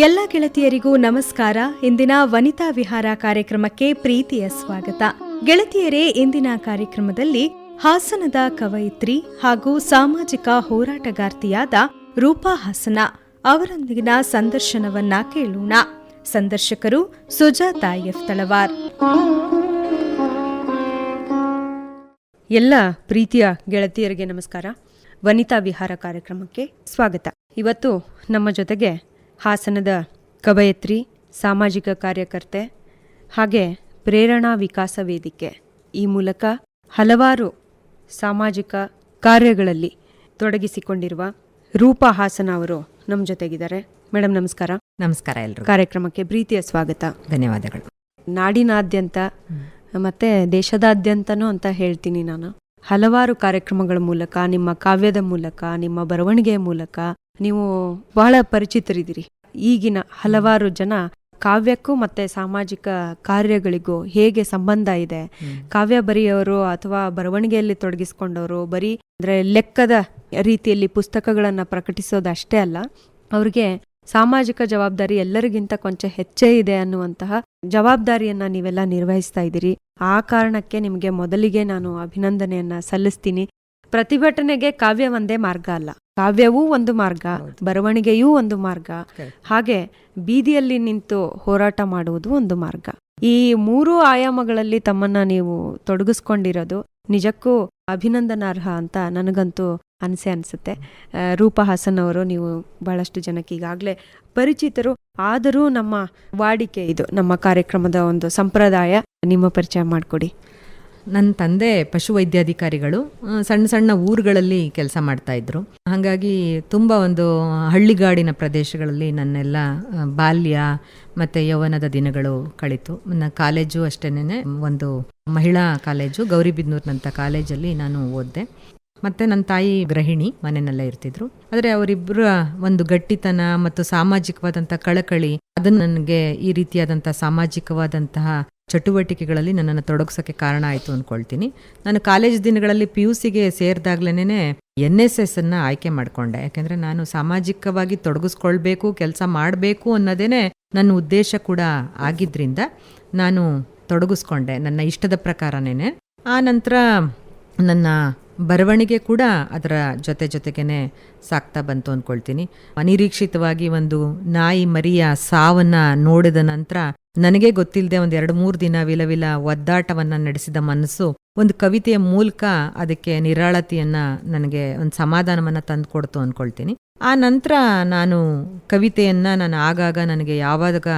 ಎಲ್ಲ ಗೆಳತಿಯರಿಗೂ ನಮಸ್ಕಾರ. ಇಂದಿನ ವನಿತಾ ವಿಹಾರ ಕಾರ್ಯಕ್ರಮಕ್ಕೆ ಪ್ರೀತಿಯ ಸ್ವಾಗತ. ಗೆಳತಿಯರೇ, ಇಂದಿನ ಕಾರ್ಯಕ್ರಮದಲ್ಲಿ ಹಾಸನದ ಕವಯಿತ್ರಿ ಹಾಗೂ ಸಾಮಾಜಿಕ ಹೋರಾಟಗಾರ್ತಿಯಾದ ರೂಪಾ ಹಾಸನ ಅವರೊಂದಿಗಿನ ಸಂದರ್ಶನವನ್ನ ಕೇಳೋಣ. ಸಂದರ್ಶಕರು ಸುಜಾತಾ ಎಫ್ ತಳವಾರ್ ಎಲ್ಲ ಪ್ರೀತಿಯ ಗೆಳತಿಯರಿಗೆ ನಮಸ್ಕಾರ. ವನಿತಾ ವಿಹಾರ ಕಾರ್ಯಕ್ರಮಕ್ಕೆ ಸ್ವಾಗತ. ಇವತ್ತು ನಮ್ಮ ಜೊತೆಗೆ ಹಾಸನದ ಕವಯತ್ರಿ ಸಾಮಾಜಿಕ ಕಾರ್ಯಕರ್ತೆ ಹಾಗೆ ಪ್ರೇರಣಾ ವಿಕಾಸ ವೇದಿಕೆ. ಈ ಮೂಲಕ ಹಲವಾರು ಸಾಮಾಜಿಕ ಕಾರ್ಯಗಳಲ್ಲಿ ತೊಡಗಿಸಿಕೊಂಡಿರುವ ರೂಪಾ ಹಾಸನ ಅವರು ನಮ್ಮ ಜೊತೆಗಿದ್ದಾರೆ. ಮೇಡಮ್ ನಮಸ್ಕಾರ. ನಮಸ್ಕಾರ ಎಲ್ಲರೂ ಕಾರ್ಯಕ್ರಮಕ್ಕೆ ಪ್ರೀತಿಯ ಸ್ವಾಗತ. ಧನ್ಯವಾದಗಳು. ನಾಡಿನಾದ್ಯಂತ ಮತ್ತೆ ದೇಶದಾದ್ಯಂತನೂ ಅಂತ ಹೇಳ್ತೀನಿ ನಾನು. ಹಲವಾರು ಕಾರ್ಯಕ್ರಮಗಳ ಮೂಲಕ ನಿಮ್ಮ ಕಾವ್ಯದ ಮೂಲಕ ನಿಮ್ಮ ಬರವಣಿಗೆಯ ಮೂಲಕ ನೀವು ಬಹಳ ಪರಿಚಿತರಿದ್ದೀರಿ. ಈಗಿನ ಹಲವಾರು ಜನ ಕಾವ್ಯಕ್ಕೂ ಮತ್ತೆ ಸಾಮಾಜಿಕ ಕಾರ್ಯಗಳಿಗೂ ಹೇಗೆ ಸಂಬಂಧ ಇದೆ? ಕಾವ್ಯ ಬರೆಯವರು ಅಥವಾ ಬರವಣಿಗೆಯಲ್ಲಿ ತೊಡಗಿಸ್ಕೊಂಡವರು ಬರೀ ಅಂದ್ರೆ ಲೆಕ್ಕದ ರೀತಿಯಲ್ಲಿ ಪುಸ್ತಕಗಳನ್ನ ಪ್ರಕಟಿಸೋದಷ್ಟೇ ಅಲ್ಲ ಅವ್ರಿಗೆ ಸಾಮಾಜಿಕ ಜವಾಬ್ದಾರಿ ಎಲ್ಲರಿಗಿಂತ ಕೊಂಚ ಹೆಚ್ಚೇ ಇದೆ ಅನ್ನುವಂತಹ ಜವಾಬ್ದಾರಿಯನ್ನ ನೀವೆಲ್ಲ ನಿರ್ವಹಿಸ್ತಾ ಇದ್ದೀರಿ. ಆ ಕಾರಣಕ್ಕೆ ನಿಮಗೆ ಮೊದಲಿಗೆ ನಾನು ಅಭಿನಂದನೆಯನ್ನ ಸಲ್ಲಿಸ್ತೀನಿ. ಪ್ರತಿಭಟನೆಗೆ ಕಾವ್ಯ ಒಂದೇ ಮಾರ್ಗ ಅಲ್ಲ. ಕಾವ್ಯವೂ ಒಂದು ಮಾರ್ಗ ಬರವಣಿಗೆಯೂ ಒಂದು ಮಾರ್ಗ. ಹಾಗೆ ಬೀದಿಯಲ್ಲಿ ನಿಂತು ಹೋರಾಟ ಮಾಡುವುದು ಒಂದು ಮಾರ್ಗ. ಈ ಮೂರು ಆಯಾಮಗಳಲ್ಲಿ ತಮ್ಮನ್ನ ನೀವು ತೊಡಗಿಸ್ಕೊಂಡಿರೋದು ನಿಜಕ್ಕೂ ಅಭಿನಂದನಾರ್ಹ ಅಂತ ನನಗಂತೂ ಅನಿಸೆ ಅನಿಸುತ್ತೆ. ರೂಪಾ ಹಾಸನ್ ಅವರು ನೀವು ಬಹಳಷ್ಟು ಜನಕ್ಕೆ ಈಗಾಗಲೇ ಪರಿಚಿತರು. ಆದರೂ ನಮ್ಮ ವಾಡಿಕೆ ಇದು ನಮ್ಮ ಕಾರ್ಯಕ್ರಮದ ಒಂದು ಸಂಪ್ರದಾಯ. ನಿಮ್ಮ ಪರಿಚಯ ಮಾಡಿಕೊಡಿ. ನನ್ನ ತಂದೆ ಪಶುವೈದ್ಯಾಧಿಕಾರಿಗಳು ಸಣ್ಣ ಸಣ್ಣ ಊರುಗಳಲ್ಲಿ ಕೆಲಸ ಮಾಡ್ತಾ ಇದ್ರು. ಹಾಗಾಗಿ ತುಂಬ ಒಂದು ಹಳ್ಳಿಗಾಡಿನ ಪ್ರದೇಶಗಳಲ್ಲಿ ನನ್ನೆಲ್ಲ ಬಾಲ್ಯ ಮತ್ತು ಯೌವನದ ದಿನಗಳು ಕಳಿತು. ನನ್ನ ಕಾಲೇಜು ಅಷ್ಟೇನೆ ಒಂದು ಮಹಿಳಾ ಕಾಲೇಜು ಗೌರಿಬಿದ್ನೂರ್ನಂಥ ಕಾಲೇಜಲ್ಲಿ ನಾನು ಓದಿದೆ. ಮತ್ತು ನನ್ನ ತಾಯಿ ಗೃಹಿಣಿ ಮನೆಯಲ್ಲೇ ಇರ್ತಿದ್ರು. ಆದರೆ ಅವರಿಬ್ಬರ ಒಂದು ಗಟ್ಟಿತನ ಮತ್ತು ಸಾಮಾಜಿಕವಾದಂಥ ಕಳಕಳಿ, ಅದನ್ನು ನನಗೆ ಈ ರೀತಿಯಾದಂಥ ಸಾಮಾಜಿಕವಾದಂತಹ ಚಟುವಟಿಕೆಗಳಲ್ಲಿ ನನ್ನನ್ನು ತೊಡಗಿಸೋಕ್ಕೆ ಕಾರಣ ಆಯಿತು ಅಂದ್ಕೊಳ್ತೀನಿ ನಾನು ಕಾಲೇಜ್ ದಿನಗಳಲ್ಲಿ ಪಿ ಯು ಸಿಗೆ ಸೇರಿದಾಗ್ಲೇನೆ ಎನ್ ಎಸ್ ಎಸ್ ಅನ್ನು ಆಯ್ಕೆ ಮಾಡಿಕೊಂಡೆ. ಯಾಕೆಂದರೆ ನಾನು ಸಾಮಾಜಿಕವಾಗಿ ತೊಡಗಿಸ್ಕೊಳ್ಬೇಕು, ಕೆಲಸ ಮಾಡಬೇಕು ಅನ್ನೋದೇ ನನ್ನ ಉದ್ದೇಶ ಕೂಡ ಆಗಿದ್ರಿಂದ ನಾನು ತೊಡಗಿಸ್ಕೊಂಡೆ ನನ್ನ ಇಷ್ಟದ ಪ್ರಕಾರನೇ ಆ ನಂತರ ನನ್ನ ಬರವಣಿಗೆ ಕೂಡ ಅದರ ಜೊತೆ ಜೊತೆಗೇನೆ ಸಾಕ್ತಾ ಬಂತು ಅಂದ್ಕೊಳ್ತೀನಿ ಅನಿರೀಕ್ಷಿತವಾಗಿ ಒಂದು ನಾಯಿ ಮರಿಯ ಸಾವನ್ನು ನೋಡಿದ ನಂತರ ನನಗೆ ಗೊತ್ತಿಲ್ಲದೆ ಒಂದು ಎರಡು ಮೂರು ದಿನ ವಿಲವಿಲ ಒದ್ದಾಟವನ್ನ ನಡೆಸಿದ ಮನಸ್ಸು ಒಂದು ಕವಿತೆಯ ಮೂಲಕ ಅದಕ್ಕೆ ನಿರಾಳತೆಯನ್ನ ನನಗೆ ಒಂದು ಸಮಾಧಾನವನ್ನ ತಂದುಕೊಡ್ತು ಅಂದ್ಕೊಳ್ತೀನಿ ಆ ನಂತರ ನಾನು ಕವಿತೆಯನ್ನ ನಾನು ಆಗಾಗ ನನಗೆ ಯಾವಾಗ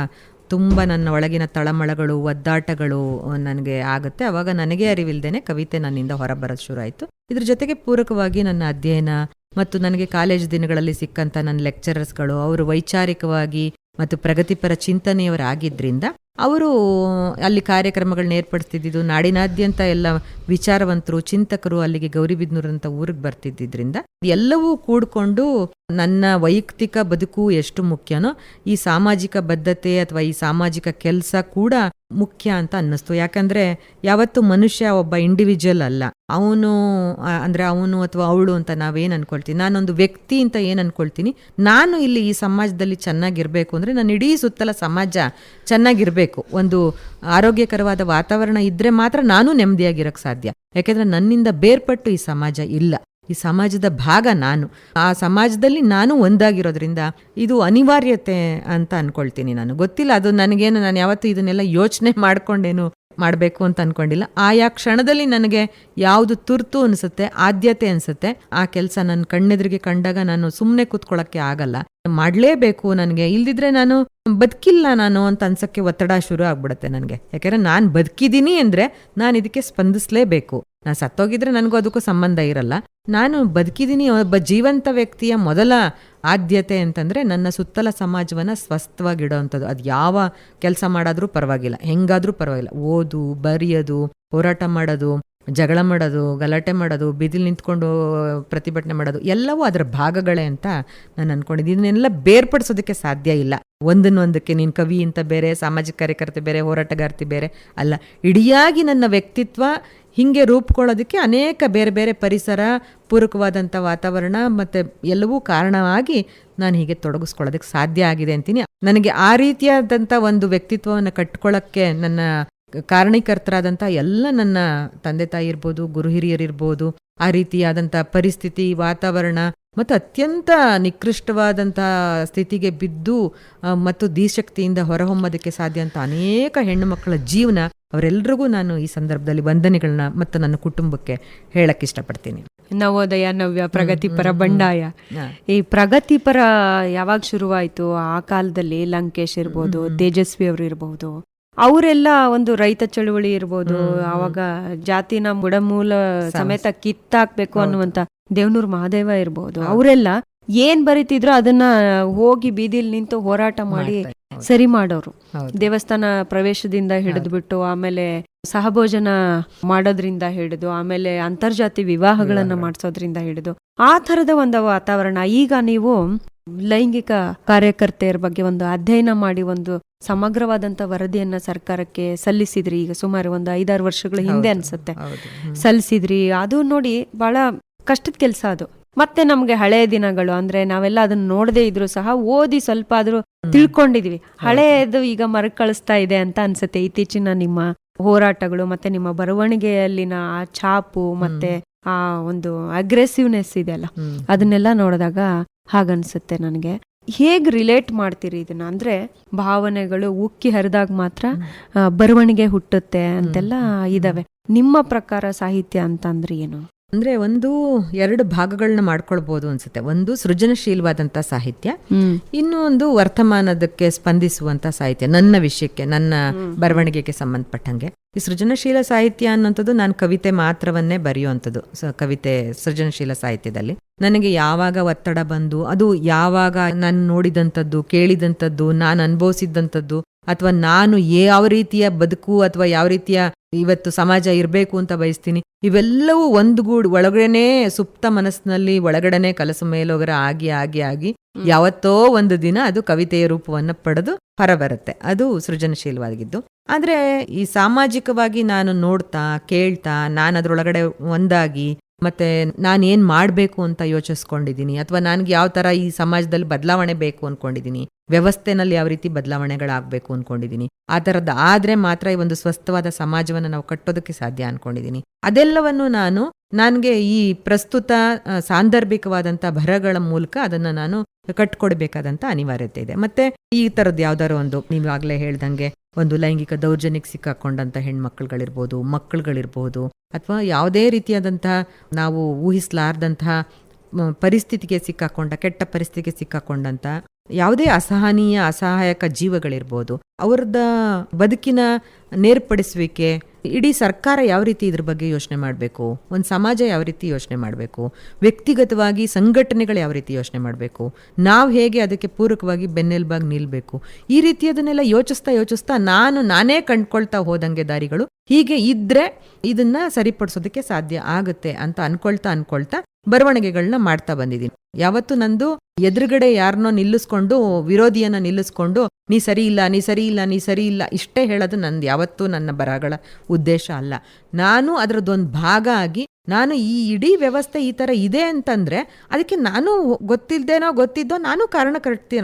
ತುಂಬ ನನ್ನ ಒಳಗಿನ ತಳಮಳಗಳು, ಒದ್ದಾಟಗಳು ನನಗೆ ಆಗುತ್ತೆ. ಅವಾಗ ನನಗೆ ಅರಿವಿಲ್ದೇನೆ ಕವಿತೆ ನನ್ನಿಂದ ಹೊರಬರೋದು ಶುರು ಆಯಿತು ಇದ್ರ ಜೊತೆಗೆ ಪೂರಕವಾಗಿ ನನ್ನ ಅಧ್ಯಯನ ಮತ್ತು ನನಗೆ ಕಾಲೇಜ್ ದಿನಗಳಲ್ಲಿ ಸಿಕ್ಕಂಥ ನನ್ನ ಲೆಕ್ಚರರ್ಸ್ಗಳು ಅವರು ವೈಚಾರಿಕವಾಗಿ ಮತ್ತು ಪ್ರಗತಿಪರ ಚಿಂತನೆಯವರಾಗಿದ್ದರಿಂದ ಅವರು ಅಲ್ಲಿ ಕಾರ್ಯಕ್ರಮಗಳನ್ನ ಏರ್ಪಡಿಸ್ತಿದ್ದು ನಾಡಿನಾದ್ಯಂತ ಎಲ್ಲ ವಿಚಾರವಂತರು, ಚಿಂತಕರು ಅಲ್ಲಿಗೆ ಗೌರಿಬಿದ್ನೂರಂತ ಊರಿಗೆ ಬರ್ತಿದ್ದಿದ್ರಿಂದ ಎಲ್ಲವೂ ಕೂಡ್ಕೊಂಡು ನನ್ನ ವೈಯಕ್ತಿಕ ಬದುಕು ಎಷ್ಟು ಮುಖ್ಯನೋ, ಈ ಸಾಮಾಜಿಕ ಬದ್ಧತೆ ಅಥವಾ ಈ ಸಾಮಾಜಿಕ ಕೆಲಸ ಕೂಡ ಮುಖ್ಯ ಅಂತ ಅನ್ನಿಸ್ತು. ಯಾಕಂದ್ರೆ ಯಾವತ್ತು ಮನುಷ್ಯ ಒಬ್ಬ ಇಂಡಿವಿಜುವಲ್ ಅಲ್ಲ. ಅವನು ಅಂದ್ರೆ ಅವನು ಅಥವಾ ಅವಳು ಅಂತ ನಾವೇನ್ ಅನ್ಕೊಳ್ತೀನಿ ನಾನೊಂದು ವ್ಯಕ್ತಿ ಅಂತ ಏನ್ ಅನ್ಕೊಳ್ತೀನಿ? ನಾನು ಇಲ್ಲಿ ಈ ಸಮಾಜದಲ್ಲಿ ಚೆನ್ನಾಗಿರ್ಬೇಕು ಅಂದ್ರೆ ನಾನು ಇಡೀ ಸುತ್ತಲ ಸಮಾಜ ಚೆನ್ನಾಗಿರ್ಬೇಕು. ಒಂದು ಆರೋಗ್ಯಕರವಾದ ವಾತಾವರಣ ಇದ್ರೆ ಮಾತ್ರ ನಾನು ನೆಮ್ಮದಿಯಾಗಿರಕ್ ಸಾಧ್ಯ. ಯಾಕೆಂದ್ರೆ ನನ್ನಿಂದ ಬೇರ್ಪಟ್ಟು ಈ ಸಮಾಜ ಇಲ್ಲ. ಈ ಸಮಾಜದ ಭಾಗ ನಾನು. ಆ ಸಮಾಜದಲ್ಲಿ ನಾನು ಒಂದಾಗಿರೋದ್ರಿಂದ ಇದು ಅನಿವಾರ್ಯತೆ ಅಂತ ಅನ್ಕೊಳ್ತೀನಿ ನಾನು. ಗೊತ್ತಿಲ್ಲ, ಅದು ನನಗೇನು, ನಾನು ಯಾವತ್ತೂ ಇದನ್ನೆಲ್ಲ ಯೋಚನೆ ಮಾಡ್ಕೊಂಡೇನು ಮಾಡಬೇಕು ಅಂತ ಅನ್ಕೊಂಡಿಲ್ಲ. ಆಯಾ ಕ್ಷಣದಲ್ಲಿ ನನಗೆ ಯಾವುದು ತುರ್ತು ಅನಿಸುತ್ತೆ, ಆದ್ಯತೆ ಅನಿಸುತ್ತೆ, ಆ ಕೆಲಸ ನನ್ನ ಕಣ್ಣೆದುರಿಗೆ ಕಂಡಾಗ ನಾನು ಸುಮ್ಮನೆ ಕೂತ್ಕೊಳ್ಳೋಕ್ಕೆ ಆಗಲ್ಲ. ಮಾಡಲೇಬೇಕು ನನಗೆ, ಇಲ್ದಿದ್ರೆ ನಾನು ಬದುಕಿಲ್ಲ ನಾನು ಅಂತ ಅನ್ಸೋಕ್ಕೆ ಒತ್ತಡ ಶುರು ಆಗ್ಬಿಡುತ್ತೆ ನನಗೆ. ಯಾಕೆಂದರೆ ನಾನು ಬದುಕಿದ್ದೀನಿ ಅಂದ್ರೆ ನಾನು ಇದಕ್ಕೆ ಸ್ಪಂದಿಸಲೇಬೇಕು. ನಾನು ಸತ್ತೋಗಿದ್ರೆ ನನಗೂ ಅದಕ್ಕೂ ಸಂಬಂಧ ಇರಲ್ಲ. ನಾನು ಬದುಕಿದ್ದೀನಿ ಒಬ್ಬ ಜೀವಂತ ವ್ಯಕ್ತಿಯ ಮೊದಲ ಆದ್ಯತೆ ಅಂತಂದರೆ ನನ್ನ ಸುತ್ತಲ ಸಮಾಜವನ್ನ ಸ್ವಸ್ಥವಾಗಿಡೋವಂಥದ್ದು ಅದು ಯಾವ ಕೆಲಸ ಮಾಡಾದರೂ ಪರವಾಗಿಲ್ಲ. ಹೆಂಗಾದರೂ ಪರವಾಗಿಲ್ಲ. ಓದು, ಬರೆಯೋದು, ಹೋರಾಟ ಮಾಡೋದು, ಜಗಳ ಮಾಡೋದು, ಗಲಾಟೆ ಮಾಡೋದು, ಬಿದಿಲು ನಿಂತ್ಕೊಂಡು ಪ್ರತಿಭಟನೆ ಮಾಡೋದು, ಎಲ್ಲವೂ ಅದರ ಭಾಗಗಳೇ ಅಂತ ನಾನು ಅಂದ್ಕೊಂಡಿದ್ದೀನಿ ಇದನ್ನೆಲ್ಲ ಬೇರ್ಪಡಿಸೋದಕ್ಕೆ ಸಾಧ್ಯ ಇಲ್ಲ. ಒಂದನ್ನೊಂದಕ್ಕೆ ನೀನು ಕವಿ ಅಂತ ಬೇರೆ, ಸಾಮಾಜಿಕ ಕಾರ್ಯಕರ್ತೆ ಬೇರೆ, ಹೋರಾಟಗಾರ್ತಿ ಬೇರೆ ಅಲ್ಲ. ಇಡಿಯಾಗಿ ನನ್ನ ವ್ಯಕ್ತಿತ್ವ ಹಿಂಗೆ ರೂಪುಕೊಳ್ಳೋದಕ್ಕೆ ಅನೇಕ ಬೇರೆ ಬೇರೆ ಪರಿಸರ, ಪೂರಕವಾದಂಥ ವಾತಾವರಣ ಮತ್ತು ಎಲ್ಲವೂ ಕಾರಣವಾಗಿ ನಾನು ಹೀಗೆ ತೊಡಗಿಸ್ಕೊಳ್ಳೋದಕ್ಕೆ ಸಾಧ್ಯ ಆಗಿದೆ ಅಂತೀನಿ. ನನಗೆ ಆ ರೀತಿಯಾದಂಥ ಒಂದು ವ್ಯಕ್ತಿತ್ವವನ್ನು ಕಟ್ಕೊಳ್ಳೋಕ್ಕೆ ನನ್ನ ಕಾರಣೀಕರ್ತರಾದಂಥ ಎಲ್ಲ ನನ್ನ ತಂದೆ ತಾಯಿ ಇರ್ಬೋದು, ಗುರು ಹಿರಿಯರಿರ್ಬೋದು, ಆ ರೀತಿಯಾದಂಥ ಪರಿಸ್ಥಿತಿ, ವಾತಾವರಣ ಮತ್ತು ಅತ್ಯಂತ ನಿಕೃಷ್ಟವಾದಂಥ ಸ್ಥಿತಿಗೆ ಬಿದ್ದು ಮತ್ತು ದೀಶಕ್ತಿಯಿಂದ ಹೊರಹೊಮ್ಮೋದಕ್ಕೆ ಸಾಧ್ಯ ಅಂತ ಅನೇಕ ಹೆಣ್ಣು ಮಕ್ಕಳ ಜೀವನ ಅವರೆಲ್ಲರಿಗೂ ನಾನು ಈ ಸಂದರ್ಭದಲ್ಲಿ ವಂದನೆಗಳನ್ನ ಮತ್ತು ನನ್ನ ಕುಟುಂಬಕ್ಕೆ ಹೇಳಕ್ಕೆ ಇಷ್ಟಪಡ್ತೀನಿ. ನವೋದಯ ನವ್ಯ ಪ್ರಗತಿಪರ ಬಂಡಾಯ. ಈ ಪ್ರಗತಿಪರ ಯಾವಾಗ ಶುರುವಾಯಿತು? ಆ ಕಾಲದಲ್ಲಿ ಲಂಕೇಶ್ ಇರ್ಬೋದು ತೇಜಸ್ವಿ ಅವರು ಇರ್ಬೋದು ಅವರೆಲ್ಲ ಒಂದು ರೈತ ಚಳುವಳಿ ಇರ್ಬೋದು ಅವಾಗ ಜಾತಿನ ಬುಡಮೂಲ ಸಮೇತ ಕಿತ್ತಾಕ್ಬೇಕು ಅನ್ನುವಂತ ದೇವನೂರ್ ಮಹಾದೇವ ಇರ್ಬೋದು. ಅವರೆಲ್ಲ ಏನ್ ಬರೀತಿದ್ರು ಅದನ್ನ ಹೋಗಿ ಬೀದಿಲ್ ನಿಂತು ಹೋರಾಟ ಮಾಡಿ ಸರಿ ಮಾಡೋರು. ದೇವಸ್ಥಾನ ಪ್ರವೇಶದಿಂದ ಹಿಡಿದ್ಬಿಟ್ಟು ಆಮೇಲೆ ಸಹಭೋಜನ ಮಾಡೋದ್ರಿಂದ ಹಿಡಿದು ಆಮೇಲೆ ಅಂತರ್ಜಾತಿ ವಿವಾಹಗಳನ್ನ ಮಾಡಿಸೋದ್ರಿಂದ ಹಿಡಿದು ಆ ತರದ ಒಂದು ವಾತಾವರಣ. ಈಗ ನೀವು ಲೈಂಗಿಕ ಕಾರ್ಯಕರ್ತೆಯರ ಬಗ್ಗೆ ಒಂದು ಅಧ್ಯಯನ ಮಾಡಿ ಒಂದು ಸಮಗ್ರವಾದಂತ ವರದಿಯನ್ನ ಸರ್ಕಾರಕ್ಕೆ ಸಲ್ಲಿಸಿದ್ರಿ. ಈಗ ಸುಮಾರು ಒಂದು ಐದಾರು ವರ್ಷಗಳ ಹಿಂದೆ ಹೌದು, ಅನ್ಸುತ್ತೆ. ಸಲ್ಲಿಸಿದ್ರಿ. ಅದು ನೋಡಿ ಬಹಳ ಕಷ್ಟದ ಕೆಲಸ ಅದು. ಮತ್ತೆ ನಮ್ಗೆ ಹಳೆಯ ದಿನಗಳು ಅಂದ್ರೆ ನಾವೆಲ್ಲ ಅದನ್ನ ನೋಡದೇ ಇದ್ರು ಸಹ ಓದಿ ಸ್ವಲ್ಪ ಆದ್ರೂ ತಿಳ್ಕೊಂಡಿದೀವಿ. ಹಳೆಯದು ಈಗ ಮರುಕಳಿಸ್ತಾ ಇದೆ ಅಂತ ಅನ್ಸುತ್ತೆ. ಇತ್ತೀಚಿನ ನಿಮ್ಮ ಹೋರಾಟಗಳು ಮತ್ತೆ ನಿಮ್ಮ ಬರವಣಿಗೆಯಲ್ಲಿನ ಆ ಛಾಪು ಮತ್ತೆ ಆ ಒಂದು ಅಗ್ರೆಸಿವ್ನೆಸ್ ಇದೆ ಅಲ್ಲ ಅದನ್ನೆಲ್ಲ ನೋಡಿದಾಗ ಹಾಗನ್ಸುತ್ತೆ ನನಗೆ. ಹೇಗ್ ರಿಲೇಟ್ ಮಾಡ್ತೀರಿ ಇದನ್ನ? ಅಂದ್ರೆ ಭಾವನೆಗಳು ಉಕ್ಕಿ ಹರಿದಾಗ ಮಾತ್ರ ಬರವಣಿಗೆ ಹುಟ್ಟುತ್ತೆ ಅಂತೆಲ್ಲ ಇದಾವೆ. ನಿಮ್ಮ ಪ್ರಕಾರ ಸಾಹಿತ್ಯ ಅಂತಂದ್ರೆ ಏನು? ಅಂದ್ರೆ ಒಂದು ಎರಡು ಭಾಗಗಳನ್ನ ಮಾಡ್ಕೊಳ್ಬೋದು ಅನ್ಸುತ್ತೆ. ಒಂದು ಸೃಜನಶೀಲವಾದಂಥ ಸಾಹಿತ್ಯ ಇನ್ನೊಂದು ಇನ್ನು ಒಂದು ವರ್ತಮಾನದಕ್ಕೆ ಸ್ಪಂದಿಸುವಂತ ಸಾಹಿತ್ಯ ನನ್ನ ವಿಷಯಕ್ಕೆ ನನ್ನ ಬರವಣಿಗೆಗೆ ಸಂಬಂಧಪಟ್ಟಂಗೆ. ಈ ಸೃಜನಶೀಲ ಸಾಹಿತ್ಯ ಅನ್ನೋಂಥದ್ದು ನಾನು ಕವಿತೆ ಮಾತ್ರವನ್ನೇ ಬರೆಯುವಂಥದ್ದು. ಸ- ಕವಿತೆ ಸೃಜನಶೀಲ ಸಾಹಿತ್ಯದಲ್ಲಿ. ನನಗೆ ಯಾವಾಗ ಒತ್ತಡ ಬಂದು ಅದು ಯಾವಾಗ ನಾನು ನೋಡಿದಂಥದ್ದು ಕೇಳಿದಂಥದ್ದು ನಾನು ಅನುಭವಿಸಿದ್ದಂಥದ್ದು ಅಥವಾ ನಾನು ಯಾವ ರೀತಿಯ ಬದುಕು ಅಥವಾ ಯಾವ ರೀತಿಯ ಇವತ್ತು ಸಮಾಜ ಇರಬೇಕು ಅಂತ ಬಯಸ್ತೀನಿ ಇವೆಲ್ಲವೂ ಒಂದುಗೂಡು ಒಳಗಡೆನೆ ಸುಪ್ತ ಮನಸ್ಸಿನಲ್ಲಿ ಒಳಗಡೆನೆ ಕಲಸು ಮೇಲೋಗರ ಆಗಿ ಆಗಿ ಆಗಿ ಯಾವತ್ತೋ ಒಂದು ದಿನ ಅದು ಕವಿತೆಯ ರೂಪವನ್ನು ಪಡೆದು ಹೊರಬರುತ್ತೆ. ಅದು ಸೃಜನಶೀಲವಾಗಿದ್ದು. ಆದ್ರೆ ಈ ಸಾಮಾಜಿಕವಾಗಿ ನಾನು ನೋಡ್ತಾ ಕೇಳ್ತಾ ನಾನು ಅದ್ರೊಳಗಡೆ ಒಂದಾಗಿ ಮತ್ತೆ ನಾನು ಏನ್ ಮಾಡಬೇಕು ಅಂತ ಯೋಚಿಸ್ಕೊಂಡಿದ್ದೀನಿ, ಅಥವಾ ನನ್ಗೆ ಯಾವ ತರ ಈ ಸಮಾಜದಲ್ಲಿ ಬದಲಾವಣೆ ಬೇಕು ಅನ್ಕೊಂಡಿದ್ದೀನಿ, ವ್ಯವಸ್ಥೆನಲ್ಲಿ ಯಾವ ರೀತಿ ಬದಲಾವಣೆಗಳಾಗಬೇಕು ಅನ್ಕೊಂಡಿದ್ದೀನಿ, ಆ ಥರದ್ದು ಆದ್ರೆ ಮಾತ್ರ ಈ ಒಂದು ಸ್ವಸ್ಥವಾದ ಸಮಾಜವನ್ನು ನಾವು ಕಟ್ಟೋದಕ್ಕೆ ಸಾಧ್ಯ ಅನ್ಕೊಂಡಿದ್ದೀನಿ. ಅದೆಲ್ಲವನ್ನು ನಾನು ನನಗೆ ಈ ಪ್ರಸ್ತುತ ಸಾಂದರ್ಭಿಕವಾದಂಥ ಬರಹಗಳ ಮೂಲಕ ಅದನ್ನ ನಾನು ಕಟ್ಕೊಡ್ಬೇಕಾದಂತ ಅನಿವಾರ್ಯತೆ ಇದೆ. ಮತ್ತೆ ಈ ಥರದ್ದು ಯಾವ್ದಾರು ಒಂದು ನೀವಾಗ್ಲೇ ಹೇಳ್ದಂಗೆ ಒಂದು ಲೈಂಗಿಕ ದೌರ್ಜನ್ಯಕ್ಕೆ ಸಿಕ್ಕಾಕೊಂಡಂತ ಹೆಣ್ಮಕ್ಳುಗಳಿರ್ಬೋದು, ಮಕ್ಕಳುಗಳಿರ್ಬೋದು ಅಥವಾ ಯಾವುದೇ ರೀತಿಯಾದಂತಹ ನಾವು ಊಹಿಸಲಾರ್ದಂತಹ ಪರಿಸ್ಥಿತಿಗೆ ಸಿಕ್ಕಾಕೊಂಡ ಕೆಟ್ಟ ಪರಿಸ್ಥಿತಿಗೆ ಸಿಕ್ಕಾಕೊಂಡಂತ ಯಾವುದೇ ಅಸಹನೀಯ, ಅಸಹಾಯಕ ಜೀವಗಳಿರ್ಬೋದು. ಅವ್ರದ ಬದುಕಿನ ನೇರ್ಪಡಿಸುವಿಕೆ, ಇಡೀ ಸರ್ಕಾರ ಯಾವ ರೀತಿ ಇದ್ರ ಬಗ್ಗೆ ಯೋಚನೆ ಮಾಡಬೇಕು? ಒಂದು ಸಮಾಜ ಯಾವ ರೀತಿ ಯೋಚನೆ ಮಾಡಬೇಕು? ವ್ಯಕ್ತಿಗತವಾಗಿ ಸಂಘಟನೆಗಳು ಯಾವ ರೀತಿ ಯೋಚನೆ ಮಾಡಬೇಕು? ನಾವು ಹೇಗೆ ಅದಕ್ಕೆ ಪೂರಕವಾಗಿ ಬೆನ್ನೆಲುಬಾಗಿ ನಿಲ್ಲಬೇಕು ಈ ರೀತಿ ಅದನ್ನೆಲ್ಲ ಯೋಚಿಸ್ತಾ ಯೋಚಿಸ್ತಾ ನಾನು ನಾನೇ ಕಂಡ್ಕೊಳ್ತಾ ಹೋದಂಗೆ ದಾರಿಗಳು ಹೀಗೆ ಇದ್ರೆ ಇದನ್ನ ಸರಿಪಡಿಸೋದಕ್ಕೆ ಸಾಧ್ಯ ಆಗುತ್ತೆ ಅಂತ ಅನ್ಕೊಳ್ತಾ ಅನ್ಕೊಳ್ತಾ ಬರವಣಿಗೆಗಳನ್ನ ಮಾಡ್ತಾ ಬಂದಿದ್ದೀನಿ. ಯಾವತ್ತು ನಂದು ಎದುರುಗಡೆ ಯಾರನ್ನೋ ನಿಲ್ಲಿಸ್ಕೊಂಡು, ವಿರೋಧಿಯನ್ನ ನಿಲ್ಲಿಸ್ಕೊಂಡು, ನೀ ಸರಿ ಇಲ್ಲ, ನೀ ಸರಿ ಇಲ್ಲ, ನೀ ಸರಿ ಇಲ್ಲ, ಇಷ್ಟೇ ಹೇಳೋದು ನಂದು. ಯಾವತ್ತೂ ನನ್ನ ಬರಹಗಳ ಉದ್ದೇಶ ಅಲ್ಲ. ನಾನು ಅದರದ್ದೊಂದು ಭಾಗ ಆಗಿ, ನಾನು ಈ ಇಡೀ ವ್ಯವಸ್ಥೆ ಈ ಥರ ಇದೆ ಅಂತಂದರೆ, ಅದಕ್ಕೆ ನಾನು ಗೊತ್ತಿಲ್ದೇನೋ ಗೊತ್ತಿದ್ದೋ ನಾನು ಕಾರಣ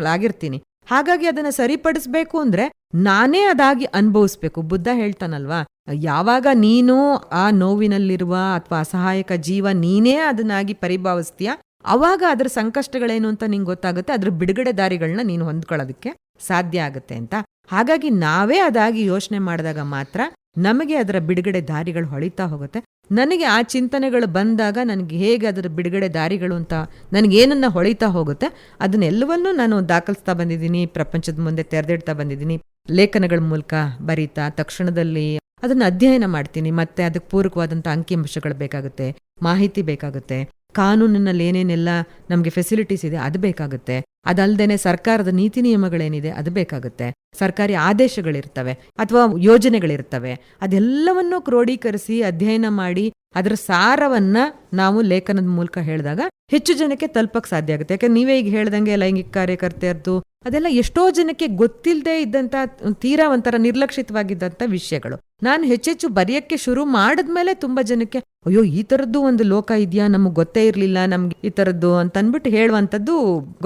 ಆಗಿರ್ತೀನಿ ಹಾಗಾಗಿ ಅದನ್ನ ಸರಿಪಡಿಸ್ಬೇಕು ಅಂದರೆ ನಾನೇ ಅದಾಗಿ ಅನುಭವಿಸ್ಬೇಕು. ಬುದ್ಧ ಹೇಳ್ತಾನಲ್ವಾ? ಯಾವಾಗ ನೀನು ಆ ನೋವಿನಲ್ಲಿರುವ ಅಥವಾ ಅಸಹಾಯಕ ಜೀವ ನೀನೇ ಅದನ್ನಾಗಿ ಪರಿಭಾವಿಸ್ತೀಯ? ಅವಾಗ ಅದರ ಸಂಕಷ್ಟಗಳೇನು ಅಂತ ನಿಂಗೆ ಗೊತ್ತಾಗುತ್ತೆ. ಅದ್ರ ಬಿಡುಗಡೆ ದಾರಿಗಳನ್ನ ನೀನು ಹೊಂದ್ಕೊಳ್ಳೋದಕ್ಕೆ ಸಾಧ್ಯ ಆಗುತ್ತೆ ಅಂತ. ಹಾಗಾಗಿ ನಾವೇ ಅದಾಗಿ ಯೋಚನೆ ಮಾಡಿದಾಗ ಮಾತ್ರ ನಮಗೆ ಅದರ ಬಿಡುಗಡೆ ದಾರಿಗಳು ಹೊಳಿತಾ ಹೋಗುತ್ತೆ. ನನಗೆ ಆ ಚಿಂತನೆಗಳು ಬಂದಾಗ ನನಗೆ ಹೇಗೆ ಅದರ ಬಿಡುಗಡೆ ದಾರಿಗಳು ಅಂತ ನನಗೆ ಏನನ್ನ ಹೊಳಿತಾ ಹೋಗುತ್ತೆ, ಅದನ್ನೆಲ್ಲವನ್ನೂ ನಾನು ದಾಖಲಿಸ್ತಾ ಬಂದಿದ್ದೀನಿ, ಪ್ರಪಂಚದ ಮುಂದೆ ತೆರೆದಿಡ್ತಾ ಬಂದಿದ್ದೀನಿ. ಲೇಖನಗಳ ಮೂಲಕ ಬರೀತಾ, ತಕ್ಷಣದಲ್ಲಿ ಅದನ್ನ ಅಧ್ಯಯನ ಮಾಡ್ತೀನಿ. ಮತ್ತೆ ಅದಕ್ಕೆ ಪೂರಕವಾದಂಥ ಅಂಕಿಅಂಶಗಳು ಬೇಕಾಗುತ್ತೆ, ಮಾಹಿತಿ ಬೇಕಾಗುತ್ತೆ, ಕಾನೂನಿನಲ್ಲಿ ಏನೇನೆಲ್ಲ ನಮಗೆ ಫೆಸಿಲಿಟೀಸ್ ಇದೆ ಅದು ಬೇಕಾಗುತ್ತೆ. ಅದಲ್ದೇನೆ ಸರ್ಕಾರದ ನೀತಿ ನಿಯಮಗಳೇನಿದೆ ಅದು ಬೇಕಾಗುತ್ತೆ. ಸರ್ಕಾರಿ ಆದೇಶಗಳಿರ್ತವೆ ಅಥವಾ ಯೋಜನೆಗಳಿರ್ತವೆ. ಅದೆಲ್ಲವನ್ನೂ ಕ್ರೋಢೀಕರಿಸಿ ಅಧ್ಯಯನ ಮಾಡಿ ಅದರ ಸಾರವನ್ನ ನಾವು ಲೇಖನದ ಮೂಲಕ ಹೇಳಿದಾಗ ಹೆಚ್ಚು ಜನಕ್ಕೆ ತಲುಪಕ್ಕೆ ಸಾಧ್ಯ ಆಗುತ್ತೆ. ಯಾಕಂದ್ರೆ ನೀವೇ ಈಗ ಹೇಳ್ದಂಗೆ ಲೈಂಗಿಕ ಕಾರ್ಯಕರ್ತೆಯರ್ದು ಅದೆಲ್ಲ ಎಷ್ಟೋ ಜನಕ್ಕೆ ಗೊತ್ತಿಲ್ಲದೆ ಇದ್ದಂಥ ತೀರಾ ಒಂಥರ ನಿರ್ಲಕ್ಷಿತವಾಗಿದ್ದಂಥ ವಿಷಯಗಳು. ನಾನು ಹೆಚ್ಚೆಚ್ಚು ಬರೆಯಕ್ಕೆ ಶುರು ಮಾಡಿದ್ಮೇಲೆ ತುಂಬಾ ಜನಕ್ಕೆ, ಅಯ್ಯೋ, ಈ ತರದ್ದು ಒಂದು ಲೋಕ ಇದೆಯಾ? ನಮಗೆ ಗೊತ್ತೇ ಇರಲಿಲ್ಲ, ನಮ್ಗೆ ಈ ಥರದ್ದು ಅಂತ ಅನ್ಬಿಟ್ಟು ಹೇಳುವಂಥದ್ದು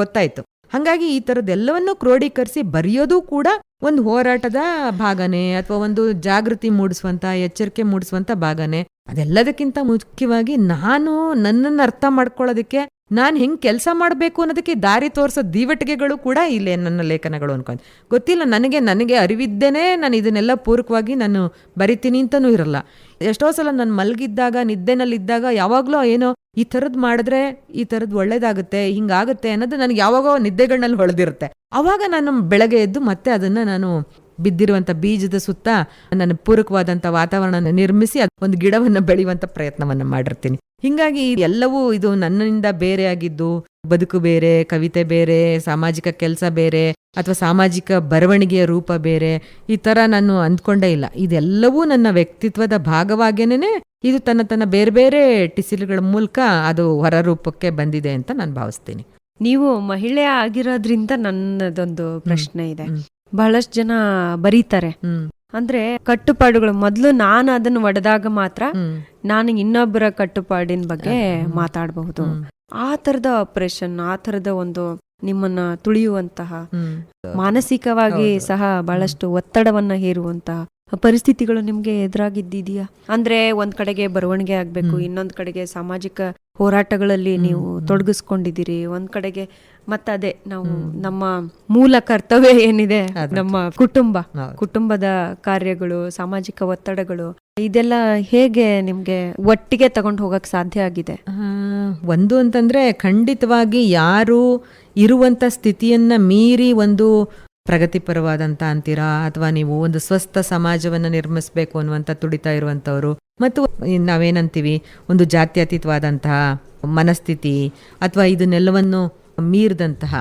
ಗೊತ್ತಾಯ್ತು. ಹಾಗಾಗಿ ಈ ಥರದ್ದೆಲ್ಲವನ್ನೂ ಕ್ರೋಢೀಕರಿಸಿ ಬರೆಯೋದು ಕೂಡ ಒಂದು ಹೋರಾಟದ ಭಾಗನೇ, ಅಥವಾ ಒಂದು ಜಾಗೃತಿ ಮೂಡಿಸುವಂಥ, ಎಚ್ಚರಿಕೆ ಮೂಡಿಸುವಂಥ ಭಾಗನೇ. ಅದೆಲ್ಲದಕ್ಕಿಂತ ಮುಖ್ಯವಾಗಿ ನಾನು ನನ್ನನ್ನು ಅರ್ಥ ಮಾಡ್ಕೊಳ್ಳೋದಕ್ಕೆ ನಾನು ಹೆಂಗೆ ಕೆಲಸ ಮಾಡಬೇಕು ಅನ್ನೋದಕ್ಕೆ ದಾರಿ ತೋರಿಸೋ ದೀವಟಿಗೆಗಳು ಕೂಡ ಇಲ್ಲೇ ನನ್ನ ಲೇಖನಗಳು ಅನ್ಕೊಂಡು. ಗೊತ್ತಿಲ್ಲ, ನನಗೆ ನನಗೆ ಅರಿವಿದ್ದೇನೆ ನಾನು ಇದನ್ನೆಲ್ಲ ಪೂರಕವಾಗಿ ನಾನು ಬರಿತೀನಿ ಅಂತನೂ ಇರಲ್ಲ. ಎಷ್ಟೋ ಸಲ ನಾನು ಮಲಗಿದ್ದಾಗ, ನಿದ್ದೆನಲ್ಲಿದ್ದಾಗ ಯಾವಾಗಲೂ ಏನೋ ಈ ಥರದ್ದು ಮಾಡಿದ್ರೆ ಈ ಥರದ್ದು ಒಳ್ಳೇದಾಗುತ್ತೆ, ಹಿಂಗಾಗುತ್ತೆ ಅನ್ನೋದು ನನಗೆ ಯಾವಾಗೋ ನಿದ್ದೆಗಳನ್ನಲ್ಲಿ ಹೊಳೆದಿರುತ್ತೆ. ಆವಾಗ ನಾನು ಬೆಳಗ್ಗೆ ಎದ್ದು ಮತ್ತೆ ಅದನ್ನು ನಾನು ಬಿದ್ದಿರುವಂತ ಬೀಜದ ಸುತ್ತ ನನ್ನ ಪೂರಕವಾದಂತ ವಾತಾವರಣ ನಿರ್ಮಿಸಿ ಅದ್ ಒಂದು ಗಿಡವನ್ನ ಬೆಳೆಯುವಂತ ಪ್ರಯತ್ನವನ್ನ ಮಾಡಿರ್ತೀನಿ. ಹಿಂಗಾಗಿ ಎಲ್ಲವೂ ಇದು ನನ್ನಿಂದ ಬೇರೆ ಆಗಿದ್ದು ಬದುಕು ಬೇರೆ ಕವಿತೆ ಬೇರೆ ಸಾಮಾಜಿಕ ಕೆಲಸ ಬೇರೆ ಅಥವಾ ಸಾಮಾಜಿಕ ಬರವಣಿಗೆಯ ರೂಪ ಬೇರೆ ಈ ತರ ನಾನು ಅಂದ್ಕೊಂಡೇ ಇಲ್ಲ. ಇದೆಲ್ಲವೂ ನನ್ನ ವ್ಯಕ್ತಿತ್ವದ ಭಾಗವಾಗೇನೆ ಇದು ತನ್ನ ತನ್ನ ಬೇರೆ ಬೇರೆ ಟಿಸಿಲುಗಳ ಮೂಲಕ ಅದು ಹೊರರೂಪಕ್ಕೆ ಬಂದಿದೆ ಅಂತ ನಾನು ಭಾವಿಸ್ತೀನಿ. ನೀವು ಮಹಿಳೆ ಆಗಿರೋದ್ರಿಂದ ನನ್ನದೊಂದು ಪ್ರಶ್ನೆ ಇದೆ. ಬಹಳಷ್ಟು ಜನ ಬರೀತಾರೆ. ಅಂದ್ರೆ ಕಟ್ಟುಪಾಡುಗಳು ಮೊದಲು ನಾನು ಅದನ್ನು ಒಡೆದಾಗ ಮಾತ್ರ ನಾನು ಇನ್ನೊಬ್ಬರ ಕಟ್ಟುಪಾಡಿನ ಬಗ್ಗೆ. ಮಾತಾಡಬಹುದು. ಆ ತರದ ಆಪರೇಷನ್ ಆ ತರದ ಒಂದು ನಿಮ್ಮನ್ನ ತುಳಿಯುವಂತಹ ಮಾನಸಿಕವಾಗಿ ಸಹ ಬಹಳಷ್ಟು ಒತ್ತಡವನ್ನ ಹೇರುವಂತಹ ಪರಿಸ್ಥಿತಿಗಳು ನಿಮ್ಗೆ ಎದುರಾಗಿದ್ದಿದೆಯಾ? ಅಂದ್ರೆ ಒಂದ್ ಕಡೆಗೆ ಬರವಣಿಗೆ ಆಗ್ಬೇಕು. ಇನ್ನೊಂದ್ ಕಡೆಗೆ ಸಾಮಾಜಿಕ ಹೋರಾಟಗಳಲ್ಲಿ ನೀವು. ತೊಡಗಿಸ್ಕೊಂಡಿದ್ದೀರಿ. ಒಂದ್ ಕಡೆಗೆ ಮತ್ತದೇ ನಾವು ನಮ್ಮ ಮೂಲ ಕರ್ತವ್ಯ ಏನಿದೆ ನಮ್ಮ ಕುಟುಂಬ ಕುಟುಂಬದ ಕಾರ್ಯಗಳು ಸಾಮಾಜಿಕ ಒತ್ತಡಗಳು ಇದೆಲ್ಲ ಹೇಗೆ ನಿಮ್ಗೆ ಒಟ್ಟಿಗೆ ತಗೊಂಡು ಹೋಗಕ್ ಸಾಧ್ಯ ಆಗಿದೆ? ಒಂದು ಅಂತಂದ್ರೆ ಖಂಡಿತವಾಗಿ ಯಾರು ಇರುವಂತ ಸ್ಥಿತಿಯನ್ನ ಮೀರಿ ಒಂದು ಪ್ರಗತಿಪರವಾದಂತ ಅಂತೀರಾ? ಅಥವಾ ನೀವು ಒಂದು ಸ್ವಸ್ಥ ಸಮಾಜವನ್ನ ನಿರ್ಮಿಸಬೇಕು ಅನ್ನುವಂತ ತುಡಿತಾ ಇರುವಂತವ್ರು ಮತ್ತು ನಾವೇನಂತೀವಿ? ಒಂದು ಜಾತ್ಯತೀತವಾದಂತಹ ಮನಸ್ಥಿತಿ ಅಥವಾ ಇದನ್ನೆಲ್ಲವನ್ನು ಮೀರಿದಂತಹ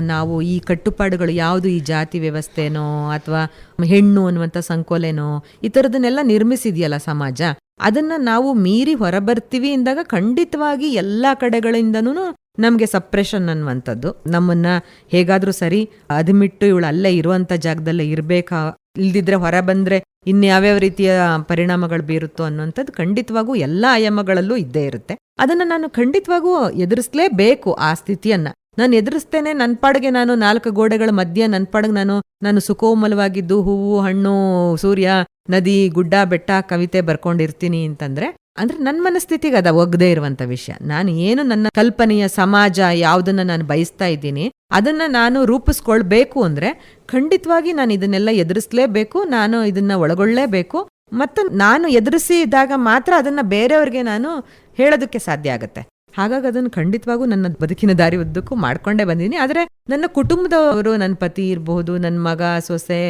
ನಾವು ಈ ಕಟ್ಟುಪಾಡುಗಳು ಯಾವುದು ಈ ಜಾತಿ ವ್ಯವಸ್ಥೆನೋ ಅಥವಾ ಹೆಣ್ಣು ಅನ್ನುವಂಥ ಸಂಕೋಲೆನೋ, ಈ ಥರದನ್ನೆಲ್ಲ ನಿರ್ಮಿಸಿದೆಯಲ್ಲ ಸಮಾಜ? ಅದನ್ನ ನಾವು ಮೀರಿ ಹೊರಬರ್ತೀವಿ ಅಂದಾಗ ಖಂಡಿತವಾಗಿ ಎಲ್ಲ ಕಡೆಗಳಿಂದನೂ ನಮಗೆ ಸಪ್ರೆಷನ್ ಅನ್ನುವಂಥದ್ದು. ನಮ್ಮನ್ನ ಹೇಗಾದರೂ ಸರಿ ಅದುಮಿಟ್ಟು ಇವಳು ಅಲ್ಲೇ ಇರುವಂಥ ಜಾಗದಲ್ಲೇ ಇರಬೇಕಾ? ಇಲ್ದಿದ್ರೆ ಹೊರ ಬಂದರೆ ಇನ್ಯಾವ್ಯಾವ ರೀತಿಯ ಪರಿಣಾಮಗಳು ಬೀರುತ್ತೋ ಅನ್ನುವಂಥದ್ದು ಖಂಡಿತವಾಗೂ ಎಲ್ಲ ಆಯಾಮಗಳಲ್ಲೂ ಇದ್ದೇ ಇರುತ್ತೆ. ಅದನ್ನ ನಾನು ಖಂಡಿತವಾಗೂ ಎದುರಿಸಲೇಬೇಕು ಆ ಸ್ಥಿತಿಯನ್ನ. ನಾನು ಎದುರಿಸ್ತೇನೆ ನನ್ನ ಪಾಡಿಗೆ ನಾನು ನಾಲ್ಕು ಗೋಡೆಗಳ ಮಧ್ಯೆ ನನ್ನ ಪಾಡಿಗೆ ನಾನು ನಾನು ಸುಕೋಮಲವಾಗಿದ್ದು ಹೂವು, ಹಣ್ಣು, ಸೂರ್ಯ, ನದಿ, ಗುಡ್ಡ, ಬೆಟ್ಟ, ಕವಿತೆ ಬರ್ಕೊಂಡಿರ್ತೀನಿ ಅಂತಂದ್ರೆ ಅಂದ್ರೆ ನನ್ನ ಮನಸ್ಥಿತಿಗೆ ಅದ ಒಗ್ದೇ ಇರುವಂತ ವಿಷಯ. ನಾನು ಏನು ನನ್ನ ಕಲ್ಪನೆಯ ಸಮಾಜ ಯಾವುದನ್ನ ನಾನು ಬಯಸ್ತಾ ಇದ್ದೀನಿ, ಅದನ್ನ ನಾನು ರೂಪಿಸ್ಕೊಳ್ಬೇಕು ಅಂದ್ರೆ ಖಂಡಿತವಾಗಿ ನಾನು ಇದನ್ನೆಲ್ಲ ಎದುರಿಸಲೇಬೇಕು, ನಾನು ಇದನ್ನ ಒಳಗೊಳ್ಳಲೇಬೇಕು ಮತ್ತು ನಾನು ಎದುರಿಸಿದಾಗ ಮಾತ್ರ ಅದನ್ನ ಬೇರೆಯವ್ರಿಗೆ ನಾನು ಹೇಳೋದಕ್ಕೆ ಸಾಧ್ಯ ಆಗುತ್ತೆ. ಹಾಗಾಗಿ ಅದನ್ನು ಖಂಡಿತವಾಗೂ ನನ್ನ ಬದುಕಿನ ದಾರಿ ಉದ್ದಕ್ಕೂ ಮಾಡ್ಕೊಂಡೇ ಬಂದಿದ್ದೀನಿ. ಆದರೆ ನನ್ನ ಕುಟುಂಬದವರು, ನನ್ನ ಪತಿ ಇರಬಹುದು, ನನ್ನ ಮಗ, ಸೊಸೆ,